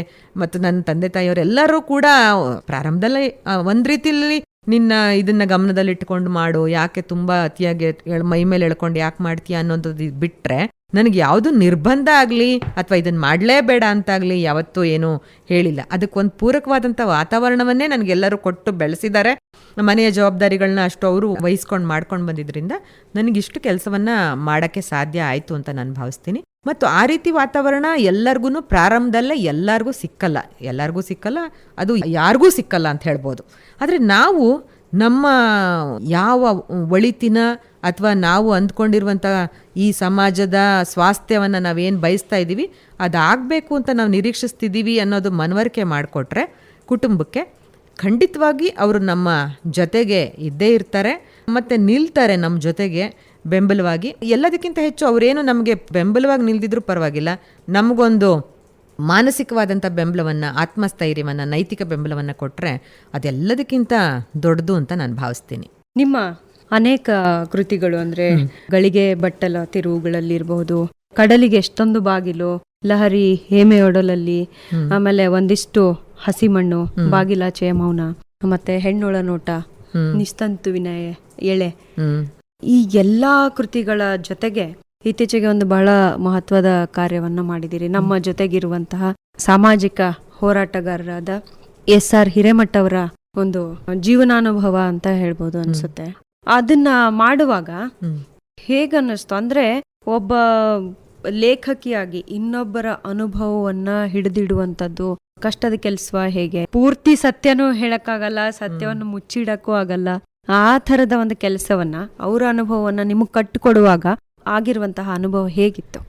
ಮತ್ತು ನನ್ನ ತಂದೆ ತಾಯಿಯವರೆಲ್ಲರೂ ಕೂಡ, ಪ್ರಾರಂಭದಲ್ಲೇ ಒಂದು ಒಂದ್ ರೀತಿಯಲ್ಲಿ ನಿನ್ನ ಇದನ್ನ ಗಮನದಲ್ಲಿಟ್ಟುಕೊಂಡು ಮಾಡು, ಯಾಕೆ ತುಂಬಾ ಅತಿಯಾಗಿ ಮೈ ಮೇಲೆ ಎಳ್ಕೊಂಡು ಯಾಕೆ ಮಾಡ್ತೀಯ ಅನ್ನೋದು ಬಿಟ್ರೆ ನನಗೆ ಯಾವುದು ನಿರ್ಬಂಧ ಆಗಲಿ ಅಥವಾ ಇದನ್ನು ಮಾಡಲೇಬೇಡ ಅಂತಾಗಲಿ ಯಾವತ್ತೂ ಏನು ಹೇಳಿಲ್ಲ. ಅದಕ್ಕೊಂದು ಪೂರಕವಾದಂಥ ವಾತಾವರಣವನ್ನೇ ನನಗೆಲ್ಲರೂ ಕೊಟ್ಟು ಬೆಳೆಸಿದ್ದಾರೆ ಮನೆಯ ಜವಾಬ್ದಾರಿಗಳನ್ನ ಅಷ್ಟು ಅವರು ವಹಿಸ್ಕೊಂಡು ಮಾಡ್ಕೊಂಡು ಬಂದಿದ್ದರಿಂದ ನನಗಿಷ್ಟು ಕೆಲಸವನ್ನು ಮಾಡೋಕ್ಕೆ ಸಾಧ್ಯ ಆಯಿತು ಅಂತ ನಾನು ಭಾವಿಸ್ತೀನಿ. ಮತ್ತು ಆ ರೀತಿ ವಾತಾವರಣ ಎಲ್ಲರಿಗೂ ಪ್ರಾರಂಭದಲ್ಲೇ ಎಲ್ಲರಿಗೂ ಸಿಕ್ಕಲ್ಲ. ಎಲ್ಲರಿಗೂ ಸಿಕ್ಕಲ್ಲ, ಅದು ಯಾರಿಗೂ ಸಿಕ್ಕಲ್ಲ ಅಂತ ಹೇಳ್ಬೋದು. ಆದರೆ ನಾವು ನಮ್ಮ ಯಾವ ಒಳಿತಿನ ಅಥವಾ ನಾವು ಅಂದ್ಕೊಂಡಿರುವಂಥ ಈ ಸಮಾಜದ ಸ್ವಾಸ್ಥ್ಯವನ್ನು ನಾವೇನು ಬಯಸ್ತಾ ಇದ್ದೀವಿ ಅದಾಗಬೇಕು ಅಂತ ನಾವು ನಿರೀಕ್ಷಿಸ್ತಿದ್ದೀವಿ ಅನ್ನೋದು ಮನವರಿಕೆ ಮಾಡಿಕೊಟ್ರೆ ಕುಟುಂಬಕ್ಕೆ ಖಂಡಿತವಾಗಿ ಅವರು ನಮ್ಮ ಜೊತೆಗೆ ಇದ್ದೇ ಇರ್ತಾರೆ, ಮತ್ತು ನಿಲ್ತಾರೆ ನಮ್ಮ ಜೊತೆಗೆ ಬೆಂಬಲವಾಗಿ ಎಲ್ಲದಕ್ಕಿಂತ ಹೆಚ್ಚು ಅವರೇನು ನಮಗೆ ಬೆಂಬಲವಾಗಿ ನಿಲ್ದಿದ್ರು ಪರವಾಗಿಲ್ಲ. ನಮಗೊಂದು ಮಾನಸಿಕವಾದಂಥ ಬೆಂಬಲವನ್ನು ಆತ್ಮಸ್ಥೈರ್ಯವನ್ನು ನೈತಿಕ ಬೆಂಬಲವನ್ನು ಕೊಟ್ಟರೆ ಅದೆಲ್ಲದಕ್ಕಿಂತ ದೊಡ್ಡದು ಅಂತ ನಾನು ಭಾವಿಸ್ತೀನಿ. ನಿಮ್ಮ ಅನೇಕ ಕೃತಿಗಳು ಅಂದ್ರೆ ಗಳಿಗೆ ಬಟ್ಟಲ ತಿರುವುಗಳಲ್ಲಿರಬಹುದು ಕಡಲಿಗೆ ಎಷ್ಟೊಂದು ಬಾಗಿಲು ಲಹರಿ ಹೇಮೆಯೊಡಲಲ್ಲಿ ಆಮೇಲೆ ಒಂದಿಷ್ಟು ಹಸಿಮಣ್ಣು ಬಾಗಿಲಾಚೆಯ ಮೌನ ಮತ್ತೆ ಹೆಣ್ಣೊಳ ನೋಟ. ನಿಸ್ತಂತುವಿನ ಎಳೆ ಈ ಎಲ್ಲಾ ಕೃತಿಗಳ ಜೊತೆಗೆ ಇತ್ತೀಚೆಗೆ ಒಂದು ಬಹಳ ಮಹತ್ವದ ಕಾರ್ಯವನ್ನ ಮಾಡಿದ್ದೀರಿ. ನಮ್ಮ ಜೊತೆಗಿರುವಂತಹ ಸಾಮಾಜಿಕ ಹೋರಾಟಗಾರರಾದ ಎಸ್ ಆರ್ ಹಿರೇಮಠ ಅವರ ಒಂದು ಜೀವನಾನುಭವ ಅಂತ ಹೇಳ್ಬೋದು ಅನ್ಸುತ್ತೆ. ಅದನ್ನ ಮಾಡುವಾಗ ಹೇಗನ್ನಿಸ್ತು ಅಂದ್ರೆ ಒಬ್ಬ ಲೇಖಕಿಯಾಗಿ ಇನ್ನೊಬ್ಬರ ಅನುಭವವನ್ನ ಹಿಡಿದಿಡುವಂತದ್ದು ಕಷ್ಟದ ಕೆಲಸ ಹೇಗೆ? ಪೂರ್ತಿ ಸತ್ಯನೂ ಹೇಳಕ್ಕಾಗಲ್ಲ ಸತ್ಯವನ್ನು ಮುಚ್ಚಿಡಕ್ಕೂ ಆಗಲ್ಲ. ಆ ಥರದ ಒಂದು ಕೆಲಸವನ್ನ, ಅವರ ಅನುಭವವನ್ನು ನಿಮಗೆ ಕಟ್ಟಿಕೊಡುವಾಗ ಆಗಿರುವಂತಹ ಅನುಭವ ಹೇಗಿತ್ತು?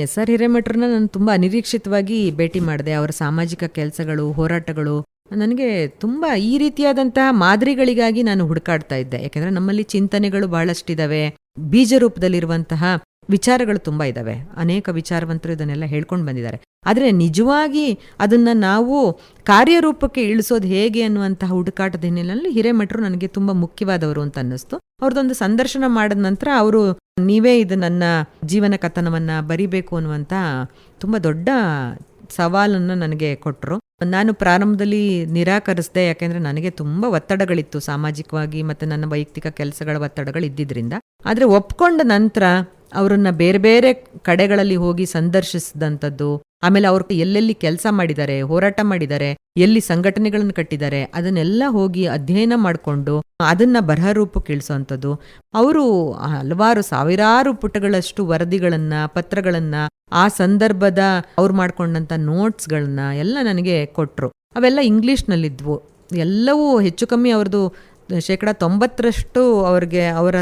ಎಸ್ ಆರ್ ಹಿರೇಮಠರನ್ನ ನಾನು ತುಂಬ ಅನಿರೀಕ್ಷಿತವಾಗಿ ಭೇಟಿ ಮಾಡಿದೆ. ಅವರ ಸಾಮಾಜಿಕ ಕೆಲಸಗಳು, ಹೋರಾಟಗಳು ನನಗೆ ತುಂಬ ಈ ರೀತಿಯಾದಂತಹ ಮಾದರಿಗಳಿಗಾಗಿ ನಾನು ಹುಡುಕಾಡ್ತಾ ಇದ್ದೆ. ಯಾಕೆಂದರೆ ನಮ್ಮಲ್ಲಿ ಚಿಂತನೆಗಳು ಬಹಳಷ್ಟಿದಾವೆ. ಬೀಜ ರೂಪದಲ್ಲಿರುವಂತಹ ವಿಚಾರಗಳು ತುಂಬ ಇದ್ದಾವೆ ಅನೇಕ ವಿಚಾರವಂತರು ಇದನ್ನೆಲ್ಲ ಹೇಳ್ಕೊಂಡು ಬಂದಿದ್ದಾರೆ. ಆದರೆ ನಿಜವಾಗಿ ಅದನ್ನ ನಾವು ಕಾರ್ಯರೂಪಕ್ಕೆ ಇಳಿಸೋದು ಹೇಗೆ ಅನ್ನುವಂತಹ ಹುಡುಕಾಟದ ಹಿನ್ನೆಲೆಯಲ್ಲಿ ಹಿರೇಮಠರು ನನಗೆ ತುಂಬ ಮುಖ್ಯವಾದವರು ಅಂತ ಅನ್ನಿಸ್ತು. ಅವ್ರದ್ದೊಂದು ಸಂದರ್ಶನ ಮಾಡಿದ ನಂತರ ಅವರು, ನೀವೇ ಇದು ನನ್ನ ಜೀವನ ಕಥನವನ್ನ ಬರಿಬೇಕು ಅನ್ನುವಂಥ ತುಂಬ ದೊಡ್ಡ ಸವಾಲನ್ನು ನನಗೆ ಕೊಟ್ಟರು ನಾನು ಪ್ರಾರಂಭದಲ್ಲಿ ನಿರಾಕರಿಸಿದೆ, ಯಾಕೆಂದ್ರೆ ನನಗೆ ತುಂಬ ಒತ್ತಡಗಳಿತ್ತು ಸಾಮಾಜಿಕವಾಗಿ ಮತ್ತು ನನ್ನ ವೈಯಕ್ತಿಕ ಕೆಲಸಗಳ ಒತ್ತಡಗಳು ಇದ್ದಿದ್ರಿಂದ ಆದರೆ ಒಪ್ಕೊಂಡ ನಂತರ ಅವರನ್ನ ಬೇರೆ ಬೇರೆ ಕಡೆಗಳಲ್ಲಿ ಹೋಗಿ ಸಂದರ್ಶಿಸಿದಂಥದ್ದು, ಆಮೇಲೆ ಅವ್ರ ಎಲ್ಲೆಲ್ಲಿ ಕೆಲಸ ಮಾಡಿದ್ದಾರೆ, ಹೋರಾಟ ಮಾಡಿದ್ದಾರೆ, ಎಲ್ಲಿ ಸಂಘಟನೆಗಳನ್ನು ಕಟ್ಟಿದ್ದಾರೆ, ಅದನ್ನೆಲ್ಲ ಹೋಗಿ ಅಧ್ಯಯನ ಮಾಡಿಕೊಂಡು ಅದನ್ನ ಬರಹ ರೂಪಕ್ಕೆ ಇಳಿಸುವಂಥದ್ದು ಅವರು ಹಲವಾರು ಸಾವಿರಾರು ಪುಟಗಳಷ್ಟು ವರದಿಗಳನ್ನ, ಪತ್ರಗಳನ್ನ ಆ ಸಂದರ್ಭದ ಅವ್ರು ಮಾಡ್ಕೊಂಡಂತ ನೋಟ್ಸ್ಗಳನ್ನ ಎಲ್ಲ ನನಗೆ ಕೊಟ್ಟರು ಅವೆಲ್ಲ ಇಂಗ್ಲೀಷ್ನಲ್ಲಿದ್ವು ಎಲ್ಲವೂ ಹೆಚ್ಚು ಕಮ್ಮಿ ಅವ್ರದ್ದು ಶೇಕಡ ತೊಂಬತ್ತರಷ್ಟು ಅವ್ರಿಗೆ ಅವರ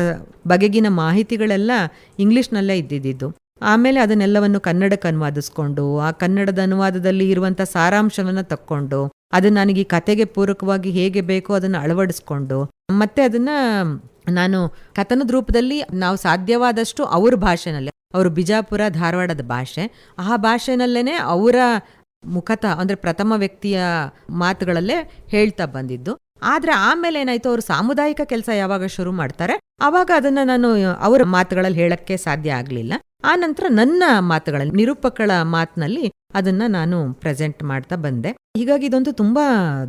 ಬಗೆಗಿನ ಮಾಹಿತಿಗಳೆಲ್ಲ ಇಂಗ್ಲೀಷ್ನಲ್ಲೇ ಇದ್ದಿದ್ದು. ಆಮೇಲೆ ಅದನ್ನೆಲ್ಲವನ್ನು ಕನ್ನಡಕ್ಕೆ ಅನುವಾದಿಸ್ಕೊಂಡು, ಆ ಕನ್ನಡದ ಅನುವಾದದಲ್ಲಿ ಇರುವಂಥ ಸಾರಾಂಶವನ್ನು ತಕ್ಕೊಂಡು ಅದು ನನಗೆ ಈ ಕತೆಗೆ ಪೂರಕವಾಗಿ ಹೇಗೆ ಬೇಕೋ ಅದನ್ನು ಅಳವಡಿಸ್ಕೊಂಡು, ಮತ್ತೆ ಅದನ್ನ ನಾನು ಕಥನದ ರೂಪದಲ್ಲಿ ನಾವು ಸಾಧ್ಯವಾದಷ್ಟು ಅವ್ರ ಭಾಷೆನಲ್ಲೇ ಅವರು ಬಿಜಾಪುರ, ಧಾರವಾಡದ ಭಾಷೆ. ಆ ಭಾಷೆನಲ್ಲೇನೆ ಅವರ ಮುಖತಃ, ಅಂದರೆ ಪ್ರಥಮ ವ್ಯಕ್ತಿಯ ಮಾತುಗಳಲ್ಲೇ ಹೇಳ್ತಾ ಬಂದಿದ್ದು. ಆದ್ರೆ ಆಮೇಲೆ ಏನಾಯ್ತು, ಅವರು ಸಾಮುದಾಯಿಕ ಕೆಲಸ ಯಾವಾಗ ಶುರು ಮಾಡ್ತಾರೆ ಆವಾಗ ಅದನ್ನು ನಾನು ಅವರ ಮಾತುಗಳಲ್ಲಿ ಹೇಳಕ್ಕೆ ಸಾಧ್ಯ ಆಗಲಿಲ್ಲ. ಆ ನಂತರ ನನ್ನ ಮಾತುಗಳಲ್ಲಿ, ನಿರೂಪಕಳ ಮಾತಿನಲ್ಲಿ ಅದನ್ನ ನಾನು ಪ್ರೆಸೆಂಟ್ ಮಾಡ್ತಾ ಬಂದೆ. ಹೀಗಾಗಿ ಇದೊಂದು ತುಂಬಾ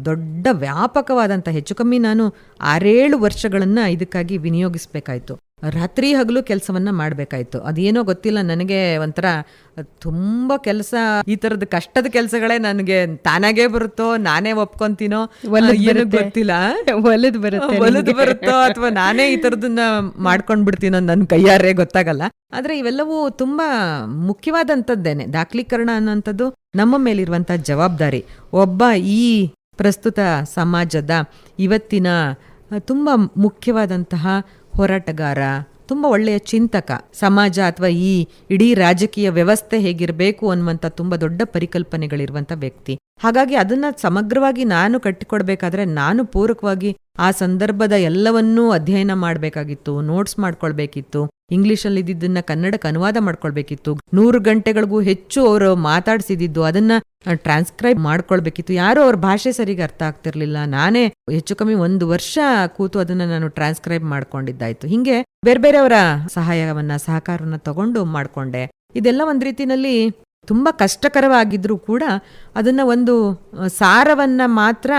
ದೊಡ್ಡ ವ್ಯಾಪಕವಾದಂಥ ಹೆಚ್ಚು ಕಮ್ಮಿ ನಾನು ಆರೇಳು ವರ್ಷಗಳನ್ನ ಇದಕ್ಕಾಗಿ ವಿನಿಯೋಗಿಸ್ಬೇಕಾಯ್ತು. ರಾತ್ರಿ ಹಗಲು ಕೆಲಸವನ್ನ ಮಾಡ್ಬೇಕಾಯ್ತು. ಅದೇನೋ ಗೊತ್ತಿಲ್ಲ ನನಗೆ ಒಂಥರ ತುಂಬಾ ಕೆಲಸ ಈ ತರದ ಕಷ್ಟದ ಕೆಲಸಗಳೇ ನನಗೆ ತಾನಾಗೇ ಬರುತ್ತೋ ನಾನೇ ಒಪ್ಕೊಂತೀನೋ ಏನೋ. ಗೊತ್ತಿಲ್ಲ. ಒಲದ್ ಬರುತ್ತೆ ಒಲದು ಬರುತ್ತೋ ಅಥವಾ ನಾನೇ ಈ ತರದನ್ನ ಮಾಡ್ಕೊಂಡ್ ಬಿಡ್ತೀನೋ ನನ್ನ ಕೈಯಾರೆ ಗೊತ್ತಾಗಲ್ಲ. ಆದ್ರೆ ಇವೆಲ್ಲವೂ ತುಂಬಾ ಮುಖ್ಯವಾದಂಥದ್ದೇನೆ ದಾಖಲೀಕರಣ ಅನ್ನೋಂಥದ್ದು ನಮ್ಮ ಮೇಲಿರುವಂತಹ ಜವಾಬ್ದಾರಿ. ಒಬ್ಬ ಈ ಪ್ರಸ್ತುತ ಸಮಾಜದ ಇವತ್ತಿನ ತುಂಬಾ ಮುಖ್ಯವಾದಂತಹ ಹೋರಾಟಗಾರ, ತುಂಬ ಒಳ್ಳೆಯ ಚಿಂತಕ, ಸಮಾಜ ಅಥವಾ ಈ ಇಡೀ ರಾಜಕೀಯ ವ್ಯವಸ್ಥೆ ಹೇಗಿರಬೇಕು ಅನ್ನುವಂಥ ತುಂಬ ದೊಡ್ಡ ಪರಿಕಲ್ಪನೆಗಳಿರುವಂಥ ವ್ಯಕ್ತಿ. ಹಾಗಾಗಿ ಅದನ್ನ ಸಮಗ್ರವಾಗಿ ನಾನು ಕಟ್ಟಿಕೊಡ್ಬೇಕಾದ್ರೆ ನಾನು ಪೂರಕವಾಗಿ ಆ ಸಂದರ್ಭದ ಎಲ್ಲವನ್ನೂ ಅಧ್ಯಯನ ಮಾಡಬೇಕಾಗಿತ್ತು ನೋಟ್ಸ್ ಮಾಡ್ಕೊಳ್ಬೇಕಿತ್ತು ಇಂಗ್ಲಿಷಲ್ಲಿ ಇದ್ದಿದ್ದನ್ನ ಕನ್ನಡಕ್ಕೆ ಅನುವಾದ ಮಾಡ್ಕೊಳ್ಬೇಕಿತ್ತು, ನೂರು ಗಂಟೆಗಳಿಗೂ ಹೆಚ್ಚು ಅವರು ಮಾತಾಡಿಸಿದ್ದು ಅದನ್ನ ಟ್ರಾನ್ಸ್ಕ್ರೈಬ್ ಮಾಡ್ಕೊಳ್ಬೇಕಿತ್ತು. ಯಾರು ಅವ್ರ ಭಾಷೆ ಸರಿಗೆ ಅರ್ಥ ಆಗ್ತಿರ್ಲಿಲ್ಲ. ನಾನೇ ಹೆಚ್ಚು ಕಮ್ಮಿ ಒಂದು ವರ್ಷ ಕೂತು ಅದನ್ನ ನಾನು ಟ್ರಾನ್ಸ್ಕ್ರೈಬ್ ಮಾಡ್ಕೊಂಡಿದ್ದಾಯ್ತು. ಹಿಂಗೆ ಬೇರೆ ಬೇರೆಯವರ ಸಹಾಯವನ್ನ, ಸಹಕಾರವನ್ನ ತಗೊಂಡು ಮಾಡ್ಕೊಂಡೆ. ಇದೆಲ್ಲ ಒಂದ್ ರೀತಿನಲ್ಲಿ ತುಂಬಾ ಕಷ್ಟಕರವಾಗಿದ್ರೂ ಕೂಡ ಅದನ್ನು ಒಂದು ಸಾರವನ್ನು ಮಾತ್ರ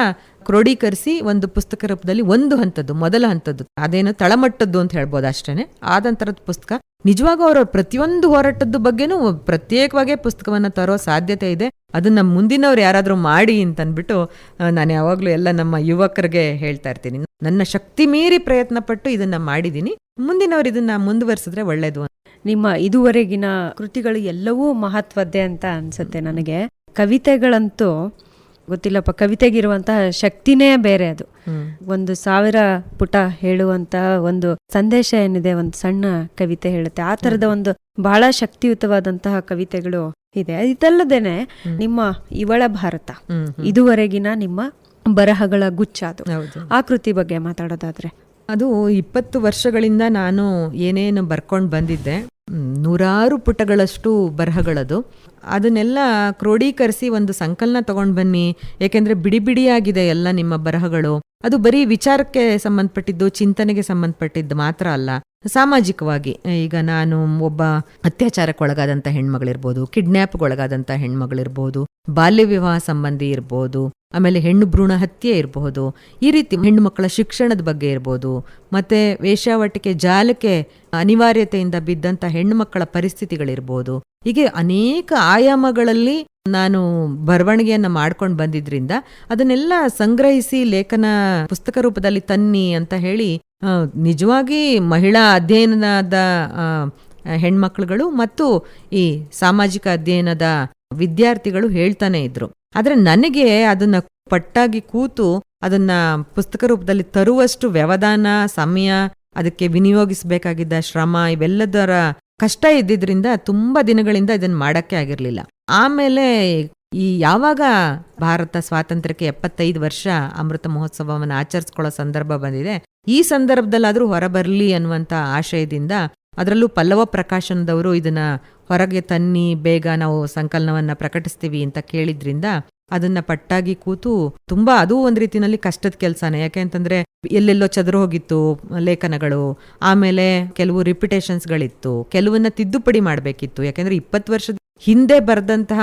ಕ್ರೋಢೀಕರಿಸಿ ಒಂದು ಪುಸ್ತಕ ರೂಪದಲ್ಲಿ ಒಂದು ಹಂತದ್ದು, ಮೊದಲ ಹಂತದ್ದು, ಅದೇನು ತಳಮಟ್ಟದ್ದು ಅಂತ ಹೇಳ್ಬೋದು ಅಷ್ಟೇನೆ. ಆದಂತರದ ಪುಸ್ತಕ. ನಿಜವಾಗೂ ಅವರ ಪ್ರತಿಯೊಂದು ಹೋರಾಟದ ಬಗ್ಗೆನೂ ಪ್ರತ್ಯೇಕವಾಗೇ ಪುಸ್ತಕವನ್ನು ತರೋ ಸಾಧ್ಯತೆ ಇದೆ. ಅದನ್ನ ಮುಂದಿನವ್ರು ಯಾರಾದರೂ ಮಾಡಿ ಅಂತ ಅಂದ್ಬಿಟ್ಟು ನಾನು ಯಾವಾಗಲೂ ಎಲ್ಲ ನಮ್ಮ ಯುವಕರಿಗೆ ಹೇಳ್ತಾ ಇರ್ತೀನಿ. ನನ್ನ ಶಕ್ತಿ ಮೀರಿ ಪ್ರಯತ್ನ ಪಟ್ಟು ಇದನ್ನ ಮಾಡಿದ್ದೀನಿ ಮುಂದಿನವ್ರು ಇದನ್ನ ಮುಂದುವರಿಸಿದ್ರೆ ಒಳ್ಳೇದು ನಿಮ್ಮ ಇದುವರೆಗಿನ ಕೃತಿಗಳು ಎಲ್ಲವೂ ಮಹತ್ವದ್ದೇ ಅಂತ ಅನ್ಸುತ್ತೆ ನನಗೆ. ಕವಿತೆಗಳಂತೂ ಗೊತ್ತಿಲ್ಲಪ್ಪ ಕವಿತೆಗಿರುವಂತಹ ಶಕ್ತಿನೇ ಬೇರೆ ಅದು. ಒಂದು ಸಾವಿರ ಪುಟ ಹೇಳುವಂತ ಒಂದು ಸಂದೇಶ ಏನಿದೆ ಒಂದು ಸಣ್ಣ ಕವಿತೆ ಹೇಳುತ್ತೆ. ಆ ತರದ ಒಂದು ಬಹಳ ಶಕ್ತಿಯುತವಾದಂತಹ ಕವಿತೆಗಳು ಇದೆ. ಇದಲ್ಲದೇನೆ ನಿಮ್ಮ ಇವಳ ಭಾರತ. ಇದುವರೆಗಿನ ನಿಮ್ಮ ಬರಹಗಳ ಗುಚ್ಛ ಅದು. ಆ ಕೃತಿ ಬಗ್ಗೆ ಮಾತಾಡೋದಾದ್ರೆ. ಅದು ಇಪ್ಪತ್ತು ವರ್ಷಗಳಿಂದ ನಾನು ಏನೇನು ಬರ್ಕೊಂಡು ಬಂದಿದ್ದೆ ನೂರಾರು ಪುಟಗಳಷ್ಟು ಬರಹಗಳದು. ಅದನ್ನೆಲ್ಲ ಕ್ರೋಢೀಕರಿಸಿ ಒಂದು ಸಂಕಲನ ತಗೊಂಡು ಬನ್ನಿ. ಏಕೆಂದ್ರೆ ಬಿಡಿ ಬಿಡಿಯಾಗಿದೆ ಎಲ್ಲ ನಿಮ್ಮ ಬರಹಗಳು. ಅದು ಬರೀ ವಿಚಾರಕ್ಕೆ ಸಂಬಂಧಪಟ್ಟಿದ್ದು, ಚಿಂತನೆಗೆ ಸಂಬಂಧಪಟ್ಟಿದ್ದು ಮಾತ್ರ ಅಲ್ಲ. ಸಾಮಾಜಿಕವಾಗಿ ಈಗ ನಾನು ಒಬ್ಬ ಅತ್ಯಾಚಾರಕ್ಕೊಳಗಾದಂಥ ಹೆಣ್ಮಗಳಿರ್ಬೋದು ಕಿಡ್ನ್ಯಾಪ್ಗೊಳಗಾದಂಥ ಹೆಣ್ಮಗಳಿರ್ಬೋದು, ಬಾಲ್ಯ ವಿವಾಹ ಸಂಬಂಧಿ ಇರ್ಬೋದು, ಆಮೇಲೆ ಹೆಣ್ಣು ಭ್ರೂಣ ಹತ್ಯೆ ಇರಬಹುದು ಈ ರೀತಿ ಹೆಣ್ಣು ಮಕ್ಕಳ ಶಿಕ್ಷಣದ ಬಗ್ಗೆ ಇರ್ಬೋದು, ಮತ್ತೆ ವೇಷಾವಟಿಕೆ ಜಾಲಕ್ಕೆ ಅನಿವಾರ್ಯತೆಯಿಂದ ಬಿದ್ದಂಥ ಹೆಣ್ಣು ಮಕ್ಕಳ ಪರಿಸ್ಥಿತಿಗಳಿರ್ಬೋದು, ಹೀಗೆ ಅನೇಕ ಆಯಾಮಗಳಲ್ಲಿ ನಾನು ಬರವಣಿಗೆಯನ್ನ ಮಾಡ್ಕೊಂಡು ಬಂದಿದ್ರಿಂದ ಅದನ್ನೆಲ್ಲ ಸಂಗ್ರಹಿಸಿ ಲೇಖನ ಪುಸ್ತಕ ರೂಪದಲ್ಲಿ ತನ್ನಿ ಅಂತ ಹೇಳಿ ನಿಜವಾಗಿ ಮಹಿಳಾ ಅಧ್ಯಯನದ ಹೆಣ್ಮಕ್ಳುಗಳು ಮತ್ತು ಈ ಸಾಮಾಜಿಕ ಅಧ್ಯಯನದ ವಿದ್ಯಾರ್ಥಿಗಳು ಹೇಳ್ತಾನೆ ಇದ್ರು. ಆದ್ರೆ ನನಗೆ ಅದನ್ನ ಪಟ್ಟಾಗಿ ಕೂತು ಅದನ್ನ ಪುಸ್ತಕ ರೂಪದಲ್ಲಿ ತರುವಷ್ಟು ವ್ಯವಧಾನ, ಸಮಯ, ಅದಕ್ಕೆ ವಿನಿಯೋಗಿಸಬೇಕಾಗಿದ್ದ ಶ್ರಮ ಇವೆಲ್ಲದರ ಕಷ್ಟ ಇದ್ದಿದ್ರಿಂದ ತುಂಬಾ ದಿನಗಳಿಂದ ಇದನ್ನ ಮಾಡಕ್ಕೆ ಆಗಿರ್ಲಿಲ್ಲ. ಆಮೇಲೆ ಈ ಯಾವಾಗ ಭಾರತ ಸ್ವಾತಂತ್ರ್ಯಕ್ಕೆ ಎಪ್ಪತ್ತೈದು ವರ್ಷ ಅಮೃತ ಮಹೋತ್ಸವವನ್ನು ಆಚರಿಸ್ಕೊಳ್ಳೋ ಸಂದರ್ಭ ಬಂದಿದೆ ಈ ಸಂದರ್ಭದಲ್ಲಾದ್ರೂ ಹೊರಬರ್ಲಿ ಅನ್ನುವಂಥ ಆಶಯದಿಂದ ಅದರಲ್ಲೂ ಪಲ್ಲವ ಪ್ರಕಾಶನದವರು ಇದನ್ನ ಹೊರಗೆ ತನ್ನಿ ಬೇಗ ನಾವು ಸಂಕಲನವನ್ನ ಪ್ರಕಟಿಸ್ತೀವಿ ಅಂತ ಕೇಳಿದ್ರಿಂದ ಅದನ್ನ ಪಟ್ಟಾಗಿ ಕೂತು ತುಂಬಾ ಅದು ಒಂದು ರೀತಿಯಲ್ಲಿ ಕಷ್ಟದ ಕೆಲಸನೇ. ಯಾಕೆ ಅಂತಂದ್ರೆ ಎಲ್ಲೆಲ್ಲೋ ಚದುರು ಹೋಗಿತ್ತು ಲೇಖನಗಳು, ಆಮೇಲೆ ಕೆಲವು ರಿಪಿಟೇಷನ್ಸ್ಗಳಿತ್ತು ಕೆಲವನ್ನ ತಿದ್ದುಪಡಿ ಮಾಡಬೇಕಿತ್ತು. ಯಾಕೆಂದ್ರೆ ಇಪ್ಪತ್ತು ವರ್ಷದ ಹಿಂದೆ ಬರೆದಂತಹ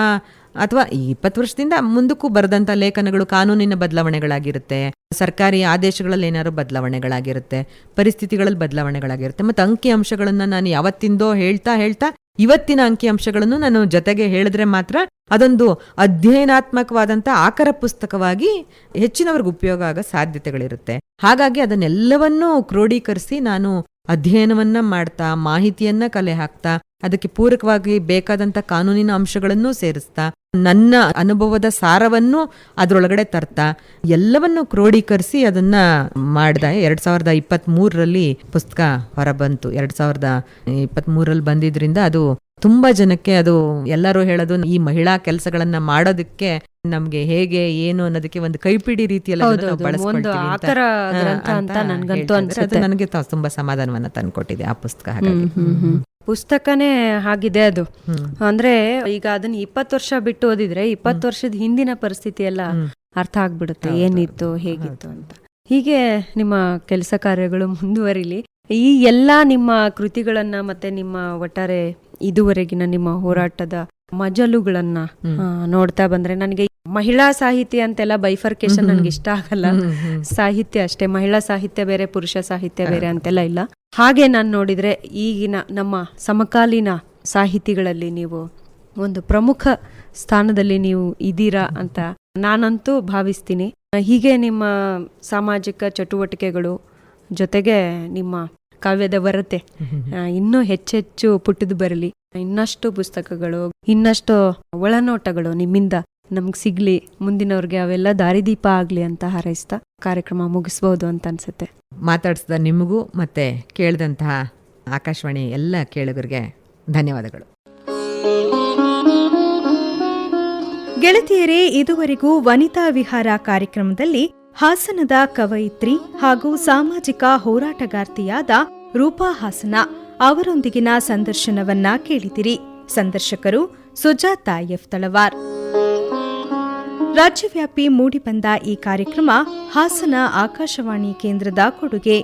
ಅಥವಾ ಈ ಇಪ್ಪತ್ತು ವರ್ಷದಿಂದ ಮುಂದಕ್ಕೂ ಬರೆದಂಥ ಲೇಖನಗಳು ಕಾನೂನಿನ ಬದಲಾವಣೆಗಳಾಗಿರುತ್ತೆ, ಸರ್ಕಾರಿ ಆದೇಶಗಳಲ್ಲಿ ಏನಾದ್ರು ಬದಲಾವಣೆಗಳಾಗಿರುತ್ತೆ, ಪರಿಸ್ಥಿತಿಗಳಲ್ಲಿ ಬದಲಾವಣೆಗಳಾಗಿರುತ್ತೆ. ಮತ್ತು ಅಂಕಿ ಅಂಶಗಳನ್ನ ನಾನು ಯಾವತ್ತಿಂದೋ ಹೇಳ್ತಾ ಹೇಳ್ತಾ ಇವತ್ತಿನ ಅಂಕಿ ಅಂಶಗಳನ್ನು ನಾನು ಜೊತೆಗೆ ಹೇಳಿದ್ರೆ ಮಾತ್ರ ಅದೊಂದು ಅಧ್ಯಯನಾತ್ಮಕವಾದಂಥ ಆಕರ ಪುಸ್ತಕವಾಗಿ ಹೆಚ್ಚಿನವ್ರಿಗೆ ಉಪಯೋಗ ಆಗೋ ಸಾಧ್ಯತೆಗಳಿರುತ್ತೆ. ಹಾಗಾಗಿ ಅದನ್ನೆಲ್ಲವನ್ನೂ ಕ್ರೋಢೀಕರಿಸಿ ನಾನು ಅಧ್ಯಯನವನ್ನ ಮಾಡ್ತಾ, ಮಾಹಿತಿಯನ್ನ ಕಲೆ ಹಾಕ್ತಾ ಅದಕ್ಕೆ ಪೂರಕವಾಗಿ ಬೇಕಾದಂತ ಕಾನೂನಿನ ಅಂಶಗಳನ್ನು ಸೇರಿಸ್ತಾ ನನ್ನ ಅನುಭವದ ಸಾರವನ್ನು ಅದರೊಳಗಡೆ ತರ್ತಾ ಎಲ್ಲವನ್ನು ಕ್ರೋಢೀಕರಿಸಿ ಅದನ್ನ ಮಾಡ್ದ. ಎರಡ್ ಸಾವಿರದ ಇಪ್ಪತ್ತ್ ಮೂರರಲ್ಲಿ ಪುಸ್ತಕ ಹೊರಬಂತು. ಎರಡ್ ಸಾವಿರದ ಇಪ್ಪತ್ತ್ ಮೂರಲ್ಲಿ ಬಂದಿದ್ರಿಂದ ಅದು ತುಂಬಾ ಜನಕ್ಕೆ ಅದು ಎಲ್ಲರೂ ಹೇಳೋದು ಈ ಮಹಿಳಾ ಕೆಲಸಗಳನ್ನ ಮಾಡೋದಕ್ಕೆ ನಮ್ಗೆ ಹೇಗೆ ಏನು ಅನ್ನೋದಕ್ಕೆ ಒಂದು ಕೈಪಿಡಿ ರೀತಿಯಲ್ಲಿ ನನಗೆ ತುಂಬಾ ಸಮಾಧಾನವನ್ನ ತಂದ್ಕೊಟ್ಟಿದೆ ಆ ಪುಸ್ತಕ. ಪುಸ್ತಕನೇ ಆಗಿದೆ ಅದು. ಅಂದ್ರೆ ಈಗ ಅದನ್ನ ಇಪ್ಪತ್ತು ವರ್ಷ ಬಿಟ್ಟು ಓದಿದ್ರೆ ಇಪ್ಪತ್ತು ವರ್ಷದ ಹಿಂದಿನ ಪರಿಸ್ಥಿತಿ ಎಲ್ಲ ಅರ್ಥ ಆಗ್ಬಿಡುತ್ತೆ. ಏನಿತ್ತು ಹೇಗಿತ್ತು ಅಂತ. ಹೀಗೆ ನಿಮ್ಮ ಕೆಲಸ ಕಾರ್ಯಗಳು ಮುಂದುವರಿಲಿ. ಈ ಎಲ್ಲ ನಿಮ್ಮ ಕೃತಿಗಳನ್ನ ಮತ್ತೆ ನಿಮ್ಮ ಒಟ್ಟಾರೆ ಇದುವರೆಗಿನ ನಿಮ್ಮ ಹೋರಾಟದ ಮಜಲುಗಳನ್ನ ನೋಡ್ತಾ ಬಂದ್ರೆ ನನಗೆ ಮಹಿಳಾ ಸಾಹಿತ್ಯ ಅಂತೆಲ್ಲ ಬೈಫರ್ಕೇಶನ್ ನನ್ಗೆ ಇಷ್ಟ ಆಗಲ್ಲ. ಸಾಹಿತ್ಯ ಅಷ್ಟೇ. ಮಹಿಳಾ ಸಾಹಿತ್ಯ ಬೇರೆ ಪುರುಷ ಸಾಹಿತ್ಯ ಬೇರೆ ಅಂತೆಲ್ಲ ಇಲ್ಲ. ಹಾಗೆ ನಾನು ನೋಡಿದರೆ ಈಗಿನ ನಮ್ಮ ಸಮಕಾಲೀನ ಸಾಹಿತಿಗಳಲ್ಲಿ ನೀವು ಒಂದು ಪ್ರಮುಖ ಸ್ಥಾನದಲ್ಲಿ ನೀವು ಇದ್ದೀರಾ ಅಂತ ನಾನಂತೂ ಭಾವಿಸ್ತೀನಿ. ಹೀಗೆ ನಿಮ್ಮ ಸಾಮಾಜಿಕ ಚಟುವಟಿಕೆಗಳು ಜೊತೆಗೆ ನಿಮ್ಮ ಕಾವ್ಯದ ವರತೆ ಇನ್ನೂ ಹೆಚ್ಚೆಚ್ಚು ಪುಟ್ಟದ್ದು ಬರಲಿ. ಇನ್ನಷ್ಟು ಪುಸ್ತಕಗಳು ಇನ್ನಷ್ಟು ಒಳನೋಟಗಳು ನಿಮ್ಮಿಂದ ನಮ್ಗೆ ಸಿಗ್ಲಿ ಮುಂದಿನವ್ರಿಗೆ ಅವೆಲ್ಲ ದಾರಿದೀಪ ಆಗ್ಲಿ ಅಂತ ಹಾರೈಸ್ತಾ ಕಾರ್ಯಕ್ರಮ ಮುಗಿಸ್ಬೋದು ಅಂತ ಅನ್ಸುತ್ತೆ. ಮಾತಾಡಿಸಿದ ನಿಮಗೂ ಮತ್ತೆ ಕೇಳಿದಂತಹ ಆಕಾಶವಾಣಿ ಎಲ್ಲ ಕೇಳುಗರಿಗೆ ಧನ್ಯವಾದಗಳು. ಗೆಳತಿಯರೇ ಇದುವರೆಗೂ ವನಿತಾ ವಿಹಾರ ಕಾರ್ಯಕ್ರಮದಲ್ಲಿ ಹಾಸನದ ಕವಯಿತ್ರಿ ಹಾಗೂ ಸಾಮಾಜಿಕ ಹೋರಾಟಗಾರ್ತಿಯಾದ ರೂಪಾ ಹಾಸನ ಅವರೊಂದಿಗಿನ ಸಂದರ್ಶನವನ್ನ ಕೇಳಿದಿರಿ. ಸಂದರ್ಶಕರು ಸುಜಾತಾ ಎಫ್ ತಳವಾರ್ ರಾಜ್ಯವ್ಯಾಪಿ ಮೂಡಿಬಂದ ಈ ಕಾರ್ಯಕ್ರಮ ಹಾಸನ ಆಕಾಶವಾಣಿ ಕೇಂದ್ರದ ಕೊಡುಗೆ.